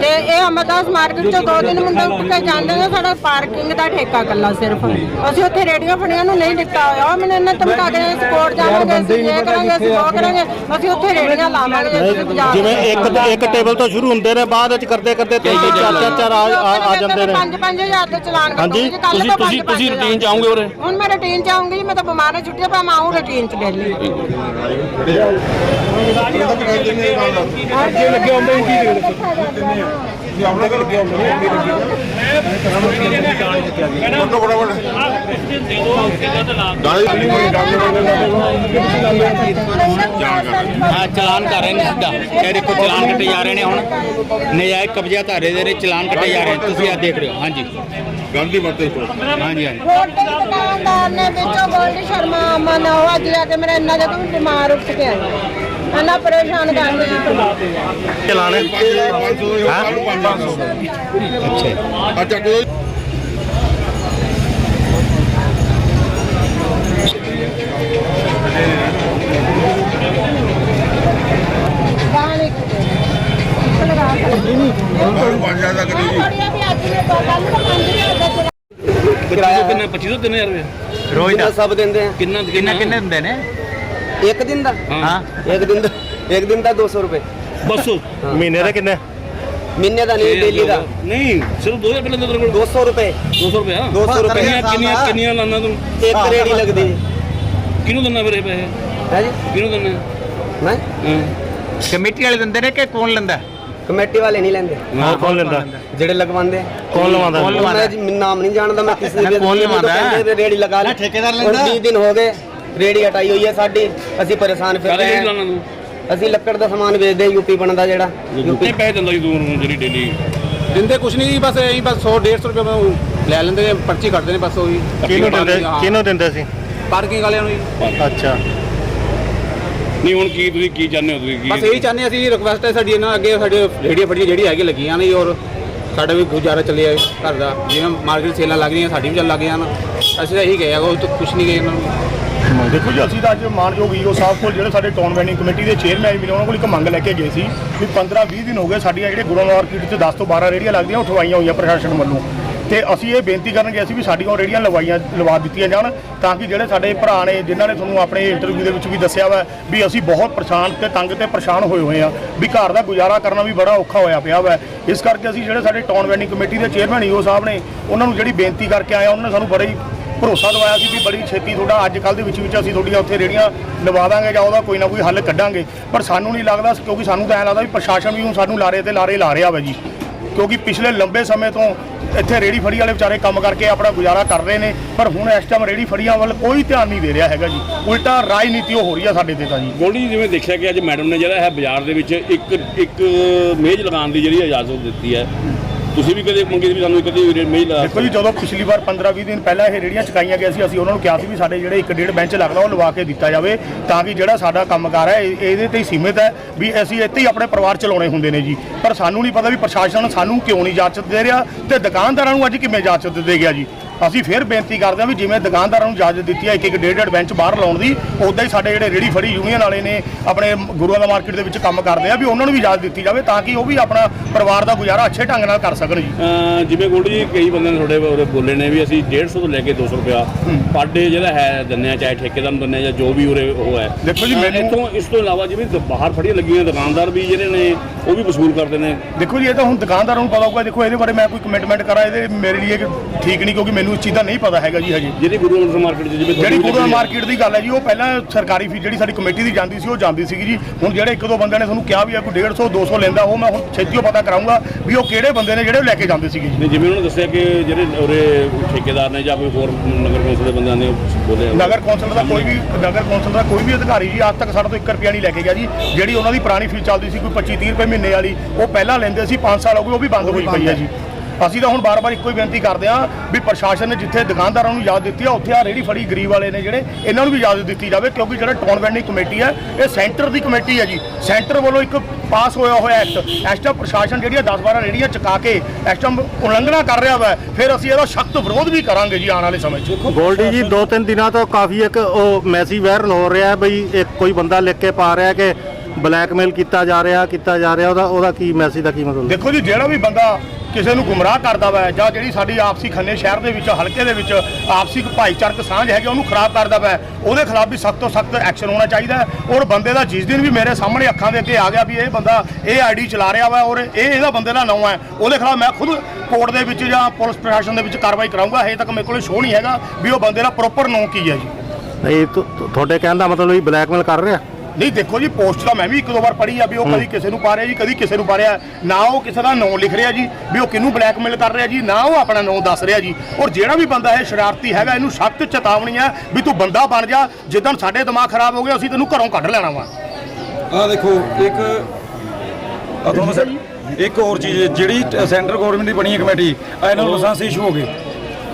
ਤੇ ਇਹ ਅਮਰਦਾਸ ਮਾਰਕੀਟ 'ਚੋਂ ਦੋ ਤਿੰਨ ਮੁੰਡੇ ਉੱਠ ਕੇ ਜਾਂਦੇ ਨੇ ਸਾਡਾ ਪਾਰਕਿੰਗ ਦਾ ਠੇਕਾ ਕੱਲਾ ਸਿਰਫ। ਅਸੀਂ ਉੱਥੇ ਰੇਡੀਓ ਫੜੀਆਂ ਨੂੰ ਨਹੀਂ ਦਿੱਤਾ ਹੋਇਆ। ਉਹ ਮੈਨੂੰ ਇਹਨਾਂ ਧਮਕਾ ਕੇ ਅਸੀਂ ਕੋਰਟ ਜਾਵਾਂਗੇ ਅਸੀਂ ਇਹ ਕਰਾਂਗੇ ਅਸੀਂ ਉਹ ਕਰਾਂਗੇ ਅਸੀਂ ਉੱਥੇ ਰੇੜੀਆਂ ਲਾਵਾਂਗੇ ਜੇ ਬਾਜ਼ਾਰ ਜਿਵੇਂ ਇੱਕ ਇੱਕ ਟੇਬਲ ਤੋਂ ਸ਼ੁਰੂ ਹੁੰਦੇ ਨੇ ਬਾਅਦ ਵਿੱਚ ਕਰਦੇ ਕਰਦੇ ਤਿੰਨ ਤਿੰਨ ਚਾਰ ਚਾਰ ਚਾਰ ਆ ਆ- ਆ ਜਾਂਦੇ ਨੇ। 5-5000 ਦੇ ਚਲਾਨ ਹਾਂਜੀ, ਕੱਟੂਗੀ ਕੱਲ ਤੁਸੀਂ ਤੁਸੀਂ ਤੁਸੀਂ ਰੂਟੀਨ ਚ ਆਉਂਗੇ ਉਰੇ? ਹੁਣ ਮੈਂ ਰੂਟੀਨ ਚ ਆਉਂਗੀ ਮੈਂ ਤਾਂ ਬਿਮਾਰ ਹਾਂ ਛੁੱਟੀਆਂ ਪਾ ਮੈਂ ਆਉਂ ਰੂਟੀਨ ਚ ਡੇਲੀ। ਅੱਗੇ ਲੱਗੇ ਹੁੰਦੇ ਕੀ ਹਾਂ ਚਲਾਨ ਕਰ ਰਹੇ ਨੇ ਸਿੱਧਾ। ਇਹ ਦੇਖੋ ਚਲਾਨ ਕੱਟੇ ਜਾ ਰਹੇ ਨੇ ਹੁਣ। ਨਜਾਇਜ਼ ਕਬਜ਼ਾ ਧਾਰੇ ਦੇ ਨੇ ਚਲਾਨ ਕੱਟੇ ਜਾ ਰਹੇ ਨੇ। ਤੁਸੀਂ ਆ ਦੇਖ ਰਹੇ ਹੋ। ਹਾਂਜੀ। ਗਾਂਧੀ ਮਰਤੇ ਹਾਂਜੀ ਹਾਂਜੀ। ਦੁਕਾਨਦਾਰ ਨੇ ਵਿੱਚੋਂ ਗੋਲਡੀ ਸ਼ਰਮਾ ਮਨ ਉਹ ਅੱਜ ਜਾ ਕੇ ਮੇਰਾ ਇੰਨਾ ਜਦੋਂ ਬਿਮਾਰ ਉੱਠ ਕੇ ਆਈ ਇੰਨਾ ਪਰੇਸ਼ਾਨ ਕਰਦੇ ਆ ਚਲਾਣੇ। ਅੱਛਾ ਕੋਈ ਬਾਹਰ ਇੱਕ ਲਗਾ ਪੰਜ ਹਜ਼ਾਰ ਦਾ ਕਰੀ ਜੀ। ਥੋੜੀਆਂ ਵੀ ਅੱਜ ਨੇ ਕੱਲ ਨੂੰ 5000 ਦਾ ਚਲਾਨ ਕਿੰਨਾ 25 ਤੋਂ 3000 ਰੁਪਏ। ਰੋਜ਼ ਦਾ। ਸਭ ਦਿੰਦੇ ਆ ਕਿੰਨਾ ਕਿੰਨਾ ਕਿੰਨੇ ਹੁੰਦੇ ਨੇ? ਇੱਕ ਦਿਨ ਦਾ? ਹਾਂ। ਇੱਕ ਦਿਨ ਦਾ ਇੱਕ ਦਿਨ ਦਾ 200 ਰੁਪਏ। ਬਸ ਮਹੀਨੇ ਦੇ ਕਿੰਨੇ? ਮਹੀਨੇ ਦਾ ਨਹੀਂ ਡੇਲੀ ਦਾ। ਨਹੀਂ ਸਿਰਫ 2000 ਰੁਪਏ ਲੈਂਦੇ ਤੇਰੇ ਕੋਲ? 200 ਰੁਪਏ। 200 ਰੁਪਏ ਹਾਂ 200 ਰੁਪਏ। ਕਿੰਨੀਆਂ ਕਿੰਨੀਆਂ ਲਾਣਾ ਤੂੰ? ਇੱਕ ਰੇੜੀ ਲੱਗਦੀ। ਹੈ ਕਿਹਨੂੰ ਦਿੰਦਾ ਫਿਰ ਇਹ ਪੈਸੇ? ਹੈ ਜੀ? ਕਿਹਨੂੰ ਦਿੰਦਾ? ਮੈਂ ਹਾਂ। ਕਮੇਟੀ ਵਾਲੇ ਦਿੰਦੇ ਨੇ ਕਿ ਕੌਣ ਲੈਂਦਾ? ਕਮੇਟੀ ਵਾਲੇ ਨਹੀਂ ਲੈਂਦੇ। ਹੋਰ ਕੌਣ ਲੈਂਦਾ? ਜਿਹੜੇ ਲਗਵਾਉਂਦੇ। ਕੌਣ ਲਵਾਉਂਦਾ ਕੌਣ ਲਵਾਉਂਦਾ? ਮੈਂ ਨਾਮ ਨਹੀਂ ਜਾਣਦਾ ਮੈਂ ਕਿਸੇ ਦੇ ਕੌਣ ਲਵਾਉਂਦਾ? ਰੇੜੀ ਲਗਾ ਲੈ ਠੇਕੇਦਾਰ ਹੁਣ 20 ਦਿਨ ਹੋ ਗਏ। ਰੇੜੀ ਹਟਾਈ ਹੋਈ ਹੈ ਸਾਡੀ। ਅਸੀਂ ਪਰੇਸ਼ਾਨ ਫਿਰ ਕਾਹਦੇ ਰਹੇ ਹਾਂ। ਤੂੰ ਅਸੀਂ ਲੱਕੜ ਦਾ ਸਮਾਨ ਵੇਚਦੇ ਯੂਪੀ ਬਣਦਾ ਜਿਹੜਾ। ਕਿੰਨੇ ਪੈਸੇ ਦਿੰਦਾ ਜੀ ਤੂੰ ਉਹਨੂੰ ਜਿਹੜੀ ਡੇਲੀ ਦਿੰਦੇ ਕੁਛ ਨਹੀਂ ਜੀ ਬਸ ਇਹੀ ਬਸ 100 150 ਰੁਪਏ ਮੈਂ ਉਹ ਲੈ ਲੈਂਦੇ ਨੇ ਪਰਚੀ ਕੱਟਦੇ ਨੇ ਬਸ ਉਹੀ। ਕਿਹਨੂੰ ਦਿੰਦੇ ਕਿਹਨੂੰ ਦਿੰਦੇ ਸੀ? ਪਾਰਕਿੰਗ ਵਾਲਿਆਂ ਨੂੰ ਜੀ ਅੱਛਾ। ਨਹੀਂ ਹੁਣ ਕੀ ਤੁਸੀਂ ਕੀ ਚਾਹੁੰਦੇ ਹੋ ਤੁਸੀਂ ਕੀ ਬਸ ਇਹੀ ਚਾਹੁੰਦੇ ਹਾਂ ਅਸੀਂ ਰਿਕੁਐਸਟ ਹੈ ਸਾਡੀ ਇਹਨਾਂ ਅੱਗੇ ਸਾਡੇ ਰੇੜੀਆਂ ਫੜੀਆਂ ਜਿਹੜੀ ਹੈਗੀ ਲੱਗੀਆਂ ਨੇ ਜੀ ਔਰ ਸਾਡਾ ਵੀ ਗੁਜ਼ਾਰਾ ਚੱਲਿਆ ਘਰ ਦਾ। ਜਿਵੇਂ ਮਾਰਕੀਟ ਸੇਲਾਂ ਲੱਗ ਰਹੀਆਂ ਸਾਡੀ ਵੀ ਚੱਲ ਲੱਗ ਜਾਣ ਅਸੀਂ ਤਾਂ ਇਹੀ ਗਏ ਆ ਉਹ ਤਾਂ ਕੁਛ ਨਹੀਂ ਗਏ ਇਹਨਾਂ ਨੂੰ। ਦੇਖੋ ਜੀ, ਅਸੀਂ ਤਾਂ ਅੱਜ ਮਾਨਯੋਗ ਈਓ ਸਾਹਿਬ ਕੋਲ ਜਿਹੜੇ ਸਾਡੇ ਟਾਊਨ ਵੈਂਡਿੰਗ ਕਮੇਟੀ ਦੇ ਚੇਅਰਮੈਨ ਵੀ ਨੇ ਉਹਨਾਂ ਕੋਲ ਇੱਕ ਮੰਗ ਲੈ ਕੇ ਗਏ ਸੀ ਵੀ 15-20 ਦਿਨ ਹੋ ਗਏ ਸਾਡੀਆਂ ਜਿਹੜੇ ਗੁਰੂ ਮਾਰਕੀਟ 'ਚ 10 ਤੋਂ 12 ਰੇਹੜੀਆਂ ਲੱਗਦੀਆਂ ਉਹ ਠਵਾਈਆਂ ਹੋਈਆਂ ਪ੍ਰਸ਼ਾਸਨ ਵੱਲੋਂ। ਤੇ ਅਸੀਂ ਇਹ ਬੇਨਤੀ ਕਰਨ ਗਏ ਸੀ ਵੀ ਸਾਡੀਆਂ ਉਹ ਰੇਹੜੀਆਂ ਲਵਾਈਆਂ, ਲਵਾ ਦਿੱਤੀਆਂ ਜਾਣ ਤਾਂ ਕਿ ਜਿਹੜੇ ਸਾਡੇ ਭਰਾ ਨੇ, ਜਿਨ੍ਹਾਂ ਨੇ ਤੁਹਾਨੂੰ ਆਪਣੇ ਇੰਟਰਵਿਊ ਦੇ ਵਿੱਚ ਵੀ ਦੱਸਿਆ ਵਾ ਵੀ ਅਸੀਂ ਬਹੁਤ ਪਰੇਸ਼ਾਨ ਤੇ ਤੰਗ ਤੇ ਪਰੇਸ਼ਾਨ ਹੋਏ ਹੋਏ ਆ, ਵੀ ਘਰ ਦਾ ਗੁਜ਼ਾਰਾ ਕਰਨਾ ਵੀ ਬੜਾ ਔਖਾ ਹੋਇਆ ਪਿਆ ਵਾ। ਇਸ ਕਰਕੇ ਅਸੀਂ ਜਿਹੜੇ ਸਾਡੇ ਟਾਊਨ ਵੈਂਡਿੰਗ ਕਮੇਟੀ ਦੇ ਚੇਅਰਮੈਨ ਈਓ ਸਾਹਿਬ ਨੇ, ਉਹਨਾਂ ਨੂੰ ਜਿਹੜੀ ਬੇਨਤੀ ਕਰਕੇ ਆਇਆ, ਉਹਨਾਂ ਨੇ ਸਾਨੂੰ ਬੜੇ ਹੀ ਭਰੋਸਾ ਦਵਾਇਆ ਸੀ ਵੀ ਬੜੀ ਛੇਤੀ ਤੁਹਾਡਾ ਅੱਜ ਕੱਲ ਦੇ ਵਿੱਚ ਵਿੱਚ ਅਸੀਂ ਤੁਹਾਡੀਆਂ ਉੱਥੇ ਰੇੜੀਆਂ ਲਵਾ ਦਾਂਗੇ ਜਾਂ ਉਹਦਾ ਕੋਈ ਨਾ ਕੋਈ ਹੱਲ ਕੱਢਾਂਗੇ। ਪਰ ਸਾਨੂੰ ਨਹੀਂ ਲੱਗਦਾ ਕਿਉਂਕਿ ਸਾਨੂੰ ਤਾਂ ਐਂ ਲੱਗਦਾ ਵੀ ਪ੍ਰਸ਼ਾਸਨ ਵੀ ਹੁਣ ਸਾਨੂੰ ਲਾਰੇ ਤੇ ਲਾਰੇ ਲਾ ਰਿਹਾ ਵਾ ਜੀ। ਕਿਉਂਕਿ ਪਿਛਲੇ ਲੰਬੇ ਸਮੇਂ ਤੋਂ ਇੱਥੇ ਰੇੜੀ ਫੜੀ ਵਾਲੇ ਵਿਚਾਰੇ ਕੰਮ ਕਰਕੇ ਆਪਣਾ ਗੁਜ਼ਾਰਾ ਕਰ ਰਹੇ ਨੇ, ਪਰ ਹੁਣ ਇਸ ਟਾਈਮ ਰੇੜੀ ਫੜੀਆਂ ਵੱਲ ਕੋਈ ਧਿਆਨ ਨਹੀਂ ਦੇ ਰਿਹਾ ਹੈਗਾ ਜੀ। ਉਲਟਾ ਰਾਜਨੀਤੀ ਹੋ ਰਹੀ ਆ ਸਾਡੇ ਤੇ ਤਾਂ ਜੀ। ਗੋਲਡੀ ਜਿਵੇਂ ਦੇਖਿਆ ਕਿ ਅੱਜ ਮੈਡਮ ਨੇ ਜਿਹੜਾ ਹੈ ਬਾਜ਼ਾਰ ਦੇ ਵਿੱਚ ਇੱਕ ਇੱਕ ਮੇਜ਼ ਲਗਾਉਣ ਦੀ ਜਿਹੜੀ ਇਜਾਜ਼ਤ ਦਿੱਤੀ ਹੈ ਤੁਸੀਂ ਵੀ ਕਦੇ ਮੰਗੀ ਵੀ ਸਾਨੂੰ ਕਦੇ ਮੇਜ਼ ਲਗਾ ਦੇਖੋ ਜੀ ਜਦੋਂ ਪਿਛਲੀ ਵਾਰ 15-20 ਦਿਨ ਪਹਿਲਾਂ ਇਹ ਰੇੜੀਆਂ ਚਕਾਈਆਂ ਗਈਆਂ ਸੀ ਅਸੀਂ ਉਹਨਾਂ ਨੂੰ ਕਿਹਾ ਸੀ ਵੀ ਸਾਡੇ ਜਿਹੜੇ ਇੱਕ ਡੇਢ ਬੈਂਚ ਲੱਗਦਾ ਉਹ ਲਵਾ ਕੇ ਦਿੱਤਾ ਜਾਵੇ ਤਾਂ ਕਿ ਜਿਹੜਾ ਸਾਡਾ ਕੰਮਕਾਰ ਹੈ ਇਹ- ਇਹਦੇ ਤੇ ਹੀ ਸੀਮਿਤ ਹੈ ਵੀ ਅਸੀਂ ਇੱਥੇ ਹੀ ਆਪਣੇ ਪਰਿਵਾਰ ਚਲਾਉਣੇ ਹੁੰਦੇ ਨੇ ਜੀ। ਪਰ ਸਾਨੂੰ ਨਹੀਂ ਪਤਾ ਵੀ ਪ੍ਰਸ਼ਾਸਨ ਸਾਨੂੰ ਕਿਉਂ ਨਹੀਂ ਇਜਾਜ਼ਤ ਦੇ ਰਿਹਾ ਤੇ ਦੁਕਾਨਦਾਰਾਂ ਨੂੰ ਅੱਜ ਕਿਵੇਂ ਇਜਾਜ਼ਤ ਦੇ ਗਿਆ ਜੀ। ਅਸੀਂ ਫਿਰ ਬੇਨਤੀ ਕਰਦੇ ਹਾਂ ਵੀ ਜਿਵੇਂ ਦੁਕਾਨਦਾਰਾਂ ਨੂੰ ਇਜਾਜ਼ਤ ਦਿੱਤੀ ਹੈ ਇੱਕ ਇੱਕ ਡੇਢ ਡੇਢ ਬੈਂਚ ਬਾਹਰ ਲਾਉਣ ਦੀ ਉਦਾਂ ਹੀ ਸਾਡੇ ਜਿਹੜੇ ਰੇੜੀ ਫੜੀ ਯੂਨੀਅਨ ਵਾਲੇ ਨੇ ਆਪਣੇ ਗੁਰੂਆਂ ਦਾ ਮਾਰਕੀਟ ਦੇ ਵਿੱਚ ਕੰਮ ਕਰਦੇ ਆ ਵੀ ਉਹਨਾਂ ਨੂੰ ਵੀ ਇਜਾਜ਼ਤ ਦਿੱਤੀ ਜਾਵੇ ਤਾਂ ਕਿ ਉਹ ਵੀ ਆਪਣਾ ਪਰਿਵਾਰ ਦਾ ਗੁਜ਼ਾਰਾ ਅੱਛੇ ਢੰਗ ਨਾਲ ਕਰ ਸਕਣ ਜੀ। ਜਿਵੇਂ ਗੋਲਡੀ ਜੀ ਕਈ ਬੰਦੇ ਨੇ ਤੁਹਾਡੇ ਉਰੇ ਬੋਲੇ ਨੇ ਵੀ ਅਸੀਂ 150 ਤੋਂ ਲੈ ਕੇ 200 ਰੁਪਿਆ ਪਰ ਡੇ ਜਿਹੜਾ ਹੈ ਦਿੰਦੇ ਆ ਚਾਹੇ ਠੇਕੇਦਾਰ ਨੂੰ ਆ ਜਾਂ ਜੋ ਵੀ ਉਰੇ ਉਹ ਹੈ। ਦੇਖੋ ਜੀ, ਮੈਨੂੰ- ਇੱਥੋਂ ਇਸ ਤੋਂ ਇਲਾਵਾ ਜਿਵੇਂ ਬਾਹਰ ਫੜੀਆਂ ਲੱਗੀਆਂ ਦੁਕਾਨਦਾਰ ਵੀ ਜਿਹੜੇ ਨੇ ਉਹ ਵੀ ਵਸੂਲ ਕਰਦੇ ਨੇ। ਦੇਖੋ ਜੀ ਇਹ ਤਾਂ ਹੁਣ ਦੁਕਾਨਦਾਰਾਂ ਨੂੰ ਪਤਾ ਹੋਊਗਾ ਦੇਖੋ ਇਹਦੇ ਬਾਰੇ ਮੈਂ ਕੋਈ ਕਮਿਟਮੈਂਟ ਕਰਾਂ ਇਹਦੇ ਮੇਰੇ ਲਈ ਠੀਕ ਨਹੀਂ ਕਿਉਂਕਿ ਮੈਨੂੰ ਇਸ ਚੀਜ਼ ਦਾ ਨਹੀਂ ਪਤਾ ਹੈਗਾ ਜੀ ਹਜੇ। ਜਿਹੜੀ ਗੁਰੂ ਅੰਮ੍ਰਿਤ ਮਾਰਕੀਟ 'ਚ ਜਿਵੇਂ ਜਿਹੜੀ ਗੁਰੂ। ਮਾਰਕੀਟ ਦੀ ਗੱਲ ਹੈ ਜੀ ਉਹ ਪਹਿਲਾਂ ਸਰਕਾਰੀ ਫੀ ਜਿਹੜੀ ਸਾਡੀ ਕਮੇਟੀ ਦੀ ਜਾਂਦੀ ਸੀ ਉਹ ਜਾਂਦੀ ਸੀਗੀ ਜੀ। ਹੁਣ ਜਿਹੜੇ ਇੱਕ ਦੋ ਬੰਦਿਆਂ ਨੇ ਤੁਹਾਨੂੰ ਕਿਹਾ ਵੀ ਆ ਕੋਈ 150 200 ਲੈਂਦਾ ਉਹ ਮੈਂ ਹੁਣ ਛੇਤੀ ਉਹ ਪਤਾ ਕਰਾਉਂਗਾ ਵੀ ਉਹ ਕਿਹੜੇ ਬੰਦੇ ਨੇ ਜਿਹੜੇ ਉਹ ਲੈ ਕੇ ਜਾਂਦੇ ਸੀਗੇ ਜੀ। ਨੇ ਜਿਵੇਂ ਉਹਨਾਂ ਨੇ ਦੱਸਿਆ ਕਿ ਜਿਹੜੇ ਉਰੇ ਠੇਕੇਦਾਰ ਨੇ ਜਾਂ ਕੋਈ ਹੋਰ ਨਗਰ ਕੌਂਸਲ ਦੇ ਬੰਦਿਆਂ ਨੇ ਬੋਲੇ ਨਗਰ ਕੌਂਸਲ ਦਾ ਕੋਈ ਵੀ ਨਗਰ ਕੌਂਸਲ ਦਾ ਕੋਈ ਵੀ ਅਧਿਕਾਰੀ ਜੀ ਅੱਜ ਤੱਕ ਸਾਡੇ ਤੋਂ 1 ਰੁਪਿਆ ਨਹੀਂ ਲੈ ਕੇ ਗਿਆ ਜੀ। ਜਿਹੜੀ ਉਹਨਾਂ ਦੀ ਪੁਰਾਣੀ ਫੀਸ ਚੱਲਦੀ ਸੀ ਕੋਈ 25 30 ਰੁਪਏ ਮਹੀਨੇ ਵਾਲੀ ਉਹ ਪਹਿਲਾਂ ਲੈਂਦੇ ਸੀ 5 ਸਾਲ ਹੋ ਗਏ ਉਹ ਵੀ ਬੰਦ ਹੋਈ ਪਈ ਹੈ ਜੀ। ਅਸੀਂ ਤਾਂ ਹੁਣ ਬਾਰ-ਬਾਰ ਇੱਕੋ ਹੀ ਬੇਨਤੀ ਕਰਦੇ ਹਾਂ ਵੀ ਪ੍ਰਸ਼ਾਸਨ ਨੇ ਜਿੱਥੇ ਦੁਕਾਨਦਾਰਾਂ ਨੂੰ ਇਜਾਜ਼ਤ ਦਿੱਤੀ ਆ ਉੱਥੇ ਆ ਰੇੜੀ ਫੜੀ ਗਰੀਬ ਵਾਲੇ ਨੇ ਜਿਹੜੇ ਇਹਨਾਂ ਨੂੰ ਵੀ ਇਜਾਜ਼ਤ ਦਿੱਤੀ ਜਾਵੇ ਕਿਉਂਕਿ ਜਿਹੜਾ ਟਾਊਨ ਵੈਂਡਿੰਗ ਕਮੇਟੀ ਹੈ ਇਹ ਸੈਂਟਰ ਦੀ ਕਮੇਟੀ ਹੈ ਜੀ। ਸੈਂਟਰ ਵੱਲੋਂ ਇੱਕ ਪਾਸ ਹੋਇਆ ਹੋਇਆ ਐਕਟ ਟਾਈਮ ਪ੍ਰਸ਼ਾਸਨ ਜਿਹੜੀਆਂ 10-12 ਰੇੜੀਆਂ ਚਕਾ ਕੇ ਇਸ ਟਾਈਮ ਉਲੰਘਣਾ ਕਰ ਰਿਹਾ ਵਾ ਫਿਰ ਅਸੀਂ ਇਹਦਾ ਸਖਤ ਵਿਰੋਧ ਵੀ ਕਰਾਂਗੇ ਜੀ ਆਉਣ ਵਾਲੇ ਸਮੇਂ 'ਚ। ਗੋਲਡੀ ਜੀ ਦੋ ਤਿੰਨ ਦਿਨਾਂ ਤੋਂ ਕਾਫੀ ਇੱਕ ਉਹ ਮੈਸੇਜ ਵਾਇਰਲ ਹੋ ਰਿਹਾ ਹੈ ਬਈ ਇੱਕ ਕੋਈ ਬੰਦਾ ਲਿਖ ਕੇ ਪਾ ਰਿਹਾ ਕਿ ਬਲੈਕਮੇਲ ਕੀਤਾ ਜਾ ਰਿਹਾ ਕੀਤਾ ਜਾ ਰਿਹਾ ਉਹਦਾ ਉਹਦਾ ਕੀ ਮੈਸੇਜ ਦਾ ਕੀ ਮਤਲਬ? ਦੇਖੋ ਜੀ ਜਿਹੜਾ ਵੀ ਬੰਦਾ ਕਿਸੇ ਨੂੰ ਗੁੰਮਰਾਹ ਕਰਦਾ ਵਾ ਜਾਂ ਜਿਹੜੀ ਸਾਡੀ ਆਪਸੀ ਖੰਨੇ ਸ਼ਹਿਰ ਦੇ ਵਿੱਚ, ਹਲਕੇ ਦੇ ਵਿੱਚ ਆਪਸੀ ਭਾਈਚਾਰਕ ਸਾਂਝ ਹੈਗੀ ਉਹਨੂੰ ਖਰਾਬ ਕਰਦਾ ਵਾ। ਉਹਦੇ ਖਿਲਾਫ ਵੀ ਸਖਤ ਤੋਂ ਸਖਤ ਐਕਸ਼ਨ ਹੋਣਾ ਚਾਹੀਦਾ ਹੈ। ਔਰ ਬੰਦੇ ਦਾ ਜਿਸ ਦਿਨ ਵੀ ਮੇਰੇ ਸਾਹਮਣੇ ਅੱਖਾਂ ਦੇ ਅੱਗੇ ਆ ਗਿਆ ਵੀ ਇਹ ਬੰਦਾ ਇਹ ਆਈਡੀ ਚਲਾ ਰਿਹਾ ਵਾ ਔਰ ਇਹ ਇਹਦਾ ਬੰਦੇ ਦਾ ਨਾਮ ਹੈ, ਉਹਦੇ ਖਿਲਾਫ ਮੈਂ ਖੁਦ ਕੋਰਟ ਦੇ ਵਿੱਚ ਜਾਂ ਪੁਲਿਸ ਪ੍ਰਸ਼ਾਸਨ ਦੇ ਵਿੱਚ ਕਾਰਵਾਈ ਕਰਾਉਂਗਾ ਹਜੇ ਤੱਕ ਮੇਰੇ ਕੋਲ ਸ਼ੋਅ ਨਹੀਂ ਹੈਗਾ ਵੀ ਉਹ ਬੰਦੇ ਦਾ ਪ੍ਰੋਪਰ ਨਾਮ ਕੀ ਹੈ ਜੀ। ਨਹੀਂ ਤੁ- ਤੁਹਾਡੇ ਕਹਿਣ ਦਾ ਮਤਲਬ ਵੀ ਬਲੈਕਮੇਲ ਕਰ ਰਿਹਾ ਨਹੀਂ ਦੇਖੋ ਜੀ ਪੋਸਟ ਤਾਂ ਮੈਂ ਵੀ ਇੱਕ ਦੋ ਵਾਰ ਪੜ੍ਹੀ ਆ ਵੀ ਉਹ ਕਦੀ ਕਿਸੇ ਨੂੰ ਪਾ ਰਿਹਾ ਜੀ ਕਦੀ ਕਿਸੇ ਨੂੰ ਪਾ ਰਿਹਾ। ਨਾ ਉਹ ਕਿਸੇ ਦਾ ਨਾਂ ਲਿਖ ਰਿਹਾ ਜੀ ਵੀ ਉਹ ਕਿਹਨੂੰ ਬਲੈਕਮੇਲ ਕਰ ਰਿਹਾ ਜੀ ਨਾ ਉਹ ਆਪਣਾ ਨਾਂ ਦੱਸ ਰਿਹਾ ਜੀ। ਔਰ ਜਿਹੜਾ ਵੀ ਬੰਦਾ ਇਹ ਸ਼ਰਾਰਤੀ ਹੈਗਾ ਇਹਨੂੰ ਸਖਤ ਚੇਤਾਵਨੀ ਹੈ ਵੀ ਤੂੰ ਬੰਦਾ ਬਣ ਜਾ ਜਿੱਦਣ ਸਾਡੇ ਦਿਮਾਗ ਖਰਾਬ ਹੋ ਗਏ ਅਸੀਂ ਤੈਨੂੰ ਘਰੋਂ ਕੱਢ ਲੈਣਾ ਵਾ। ਆ ਦੇਖੋ ਇੱਕ ਆ ਤੁਹਾਨੂੰ ਸਰ ਇੱਕ ਹੋਰ ਚੀਜ਼ ਜਿਹੜੀ ਸੈਂਟਰ ਗਵਰਨਮੈਂਟ ਦੀ ਬਣੀ ਹੈ ਕਮੇਟੀ ਆ ਇਹਨਾਂ ਨੂੰ ਲਾਇਸੈਂਸ ਇਸ਼ੂ ਹੋ ਗਏ।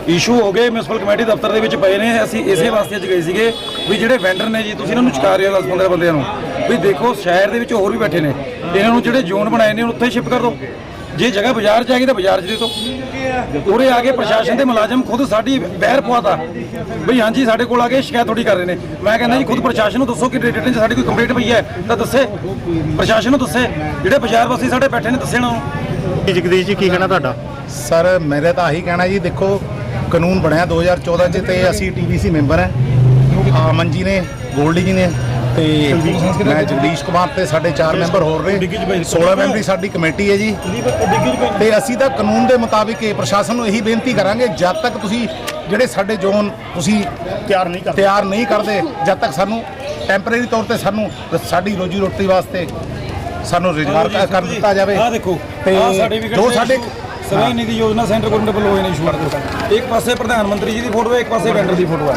ਇਸ਼ੂ ਹੋ ਗਏ ਮਿਊਨਿਸਪਲ ਕਮੇਟੀ ਦਫ਼ਤਰ ਦੇ ਵਿੱਚ ਪਏ ਨੇ। ਅਸੀਂ ਇਸੇ ਵਾਸਤੇ ਅੱਜ ਗਏ ਸੀਗੇ ਵੀ ਜਿਹੜੇ ਵੈਂਡਰ ਨੇ ਜੀ ਤੁਸੀਂ ਇਹਨਾਂ ਨੂੰ ਚੁਕਾ ਰਹੇ ਹੋ 10 15 ਬੰਦਿਆਂ ਨੂੰ। ਵੀ ਦੇਖੋ ਸ਼ਹਿਰ ਦੇ ਵਿੱਚ ਹੋਰ ਵੀ ਬੈਠੇ ਨੇ। ਇਹਨਾਂ ਨੂੰ ਜਿਹੜੇ ਜ਼ੋਨ ਬਣਾਏ ਨੇ ਉੱਥੇ ਸ਼ਿਫਟ ਕਰ ਦਿਓ। ਜੇ ਜਗ੍ਹਾ ਬਾਜ਼ਾਰ ਚ ਹੈਗੀ ਤਾਂ ਬਾਜ਼ਾਰ ਚ ਦੇ ਦਿਓ। ਉਰੇ ਆ ਕੇ ਪ੍ਰਸ਼ਾਸਨ ਦੇ ਮੁਲਾਜ਼ਮ ਖੁਦ ਸਾਡੀ ਬਹਿਰ ਪਵਾਤਾ। ਬਈ ਹਾਂਜੀ ਸਾਡੇ ਕੋਲ ਆ ਕੇ ਸ਼ਿਕਾਇਤ ਥੋੜੀ ਕਰ ਰਹੇ ਨੇ। ਮੈਂ ਕਹਿੰਦਾ ਜੀ ਖੁਦ ਪ੍ਰਸ਼ਾਸਨ ਨੂੰ ਦੱਸੋ ਕਿ ਡੇਟੇ 'ਚ ਸਾਡੀ ਕੋਈ ਕੰਪਲੇਂਟ ਪਈ ਹੈ ਤਾਂ ਦੱਸੇ। ਪ੍ਰਸ਼ਾਸਨ ਨੂੰ ਦੱਸੇ। ਜਿਹੜੇ ਬਾਜ਼ਾਰ ਵਾਸੀ ਸਾਡੇ ਬੈਠੇ ਨੇ ਦੱਸੇ ਨਾ। ਜਗਦੀਸ਼ ਜੀ ਕੀ ਕਹਿਣਾ ਤੁਹਾਡਾ? ਸਰ ਮੇਰੇ ਤਾਂ ਆਹੀ ਕਹਿਣਾ ਜੀ ਦੇਖੋ ਕਾਨੂੰਨ ਬਣਿਆ 2014 ਚ ਤੇ ਅਸੀਂ ਟੀਵੀਸੀ ਮੈਂਬਰ ਹੈ। ਆਮਨ ਜੀ ਨੇ ਗੋਲਡੀ ਜੀ ਨੇ ਤੇ ਮੈਂ ਜਗਦੀਸ਼ ਕੁਮਾਰ ਤੇ ਸਾਡੇ ਚਾਰ ਮੈਂਬਰ ਹੋਰ ਨੇ। 16 ਮੈਂਬਰੀ ਸਾਡੀ ਕਮੇਟੀ ਹੈ ਜੀ। ਤੇ ਅਸੀਂ ਤਾਂ ਕਾਨੂੰਨ ਦੇ ਮੁਤਾਬਿਕ ਇਹ ਪ੍ਰਸ਼ਾਸਨ ਨੂੰ ਇਹੀ ਬੇਨਤੀ ਕਰਾਂਗੇ ਜਦ ਤੱਕ ਤੁਸੀਂ ਜਿਹੜੇ ਸਾਡੇ ਜ਼ੋਨ ਤੁਸੀਂ ਤਿਆਰ ਨਹੀਂ ਕਰਦੇ। ਤਿਆਰ ਨਹੀਂ ਕਰਦੇ ਜਦ ਤੱਕ ਸਾਨੂੰ ਟੈਂਪਰੇਰੀ ਤੌਰ ਤੇ ਸਾਨੂੰ ਸਾਡੀ ਰੋਜੀ ਰੋਟੀ ਵਾਸਤੇ ਸਾਨੂੰ ਰੁਜ਼ਗਾਰ ਕਰ- ਦਿੱਤਾ ਜਾਵੇ। ਆ ਦੇਖੋ ਤੇ ਜੋ ਸਾਡੇ ਸਵੈ ਨਿਧੀ ਯੋਜਨਾ ਸੈਂਟਰ ਗਵਰਨਮੈਂਟ ਵੱਲੋਂ ਹੋਏ ਨੇ ਇਸ਼ੂ ਕਰਦੇ। ਇੱਕ ਪਾਸੇ ਪ੍ਰਧਾਨ ਮੰਤਰੀ ਜੀ ਦੀ ਫੋਟੋ ਹੈ ਇੱਕ ਪਾਸੇ ਵੈਂਡਰ ਦੀ ਫੋਟੋ ਹੈ।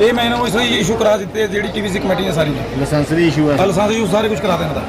ਇਹ ਮੈਂ ਇਹਨਾਂ ਨੂੰ ਇਸ ਲਈ ਇਸ਼ੂ ਕਰਾ ਦਿੱਤੇ ਜਿਹੜੀ ਟੀਵੀਸੀ ਕਮੇਟੀ ਨੇ ਸਾਰੀ। ਨੇ ਲਾਇਸੈਂਸ ਦੀ ਇਸ਼ੂ ਲਾਇਸੈਂਸ ਇਸ਼ੂ ਸਾਰੇ ਕੁਝ ਕਰਾ ਦੇਣਾ ਦਾ।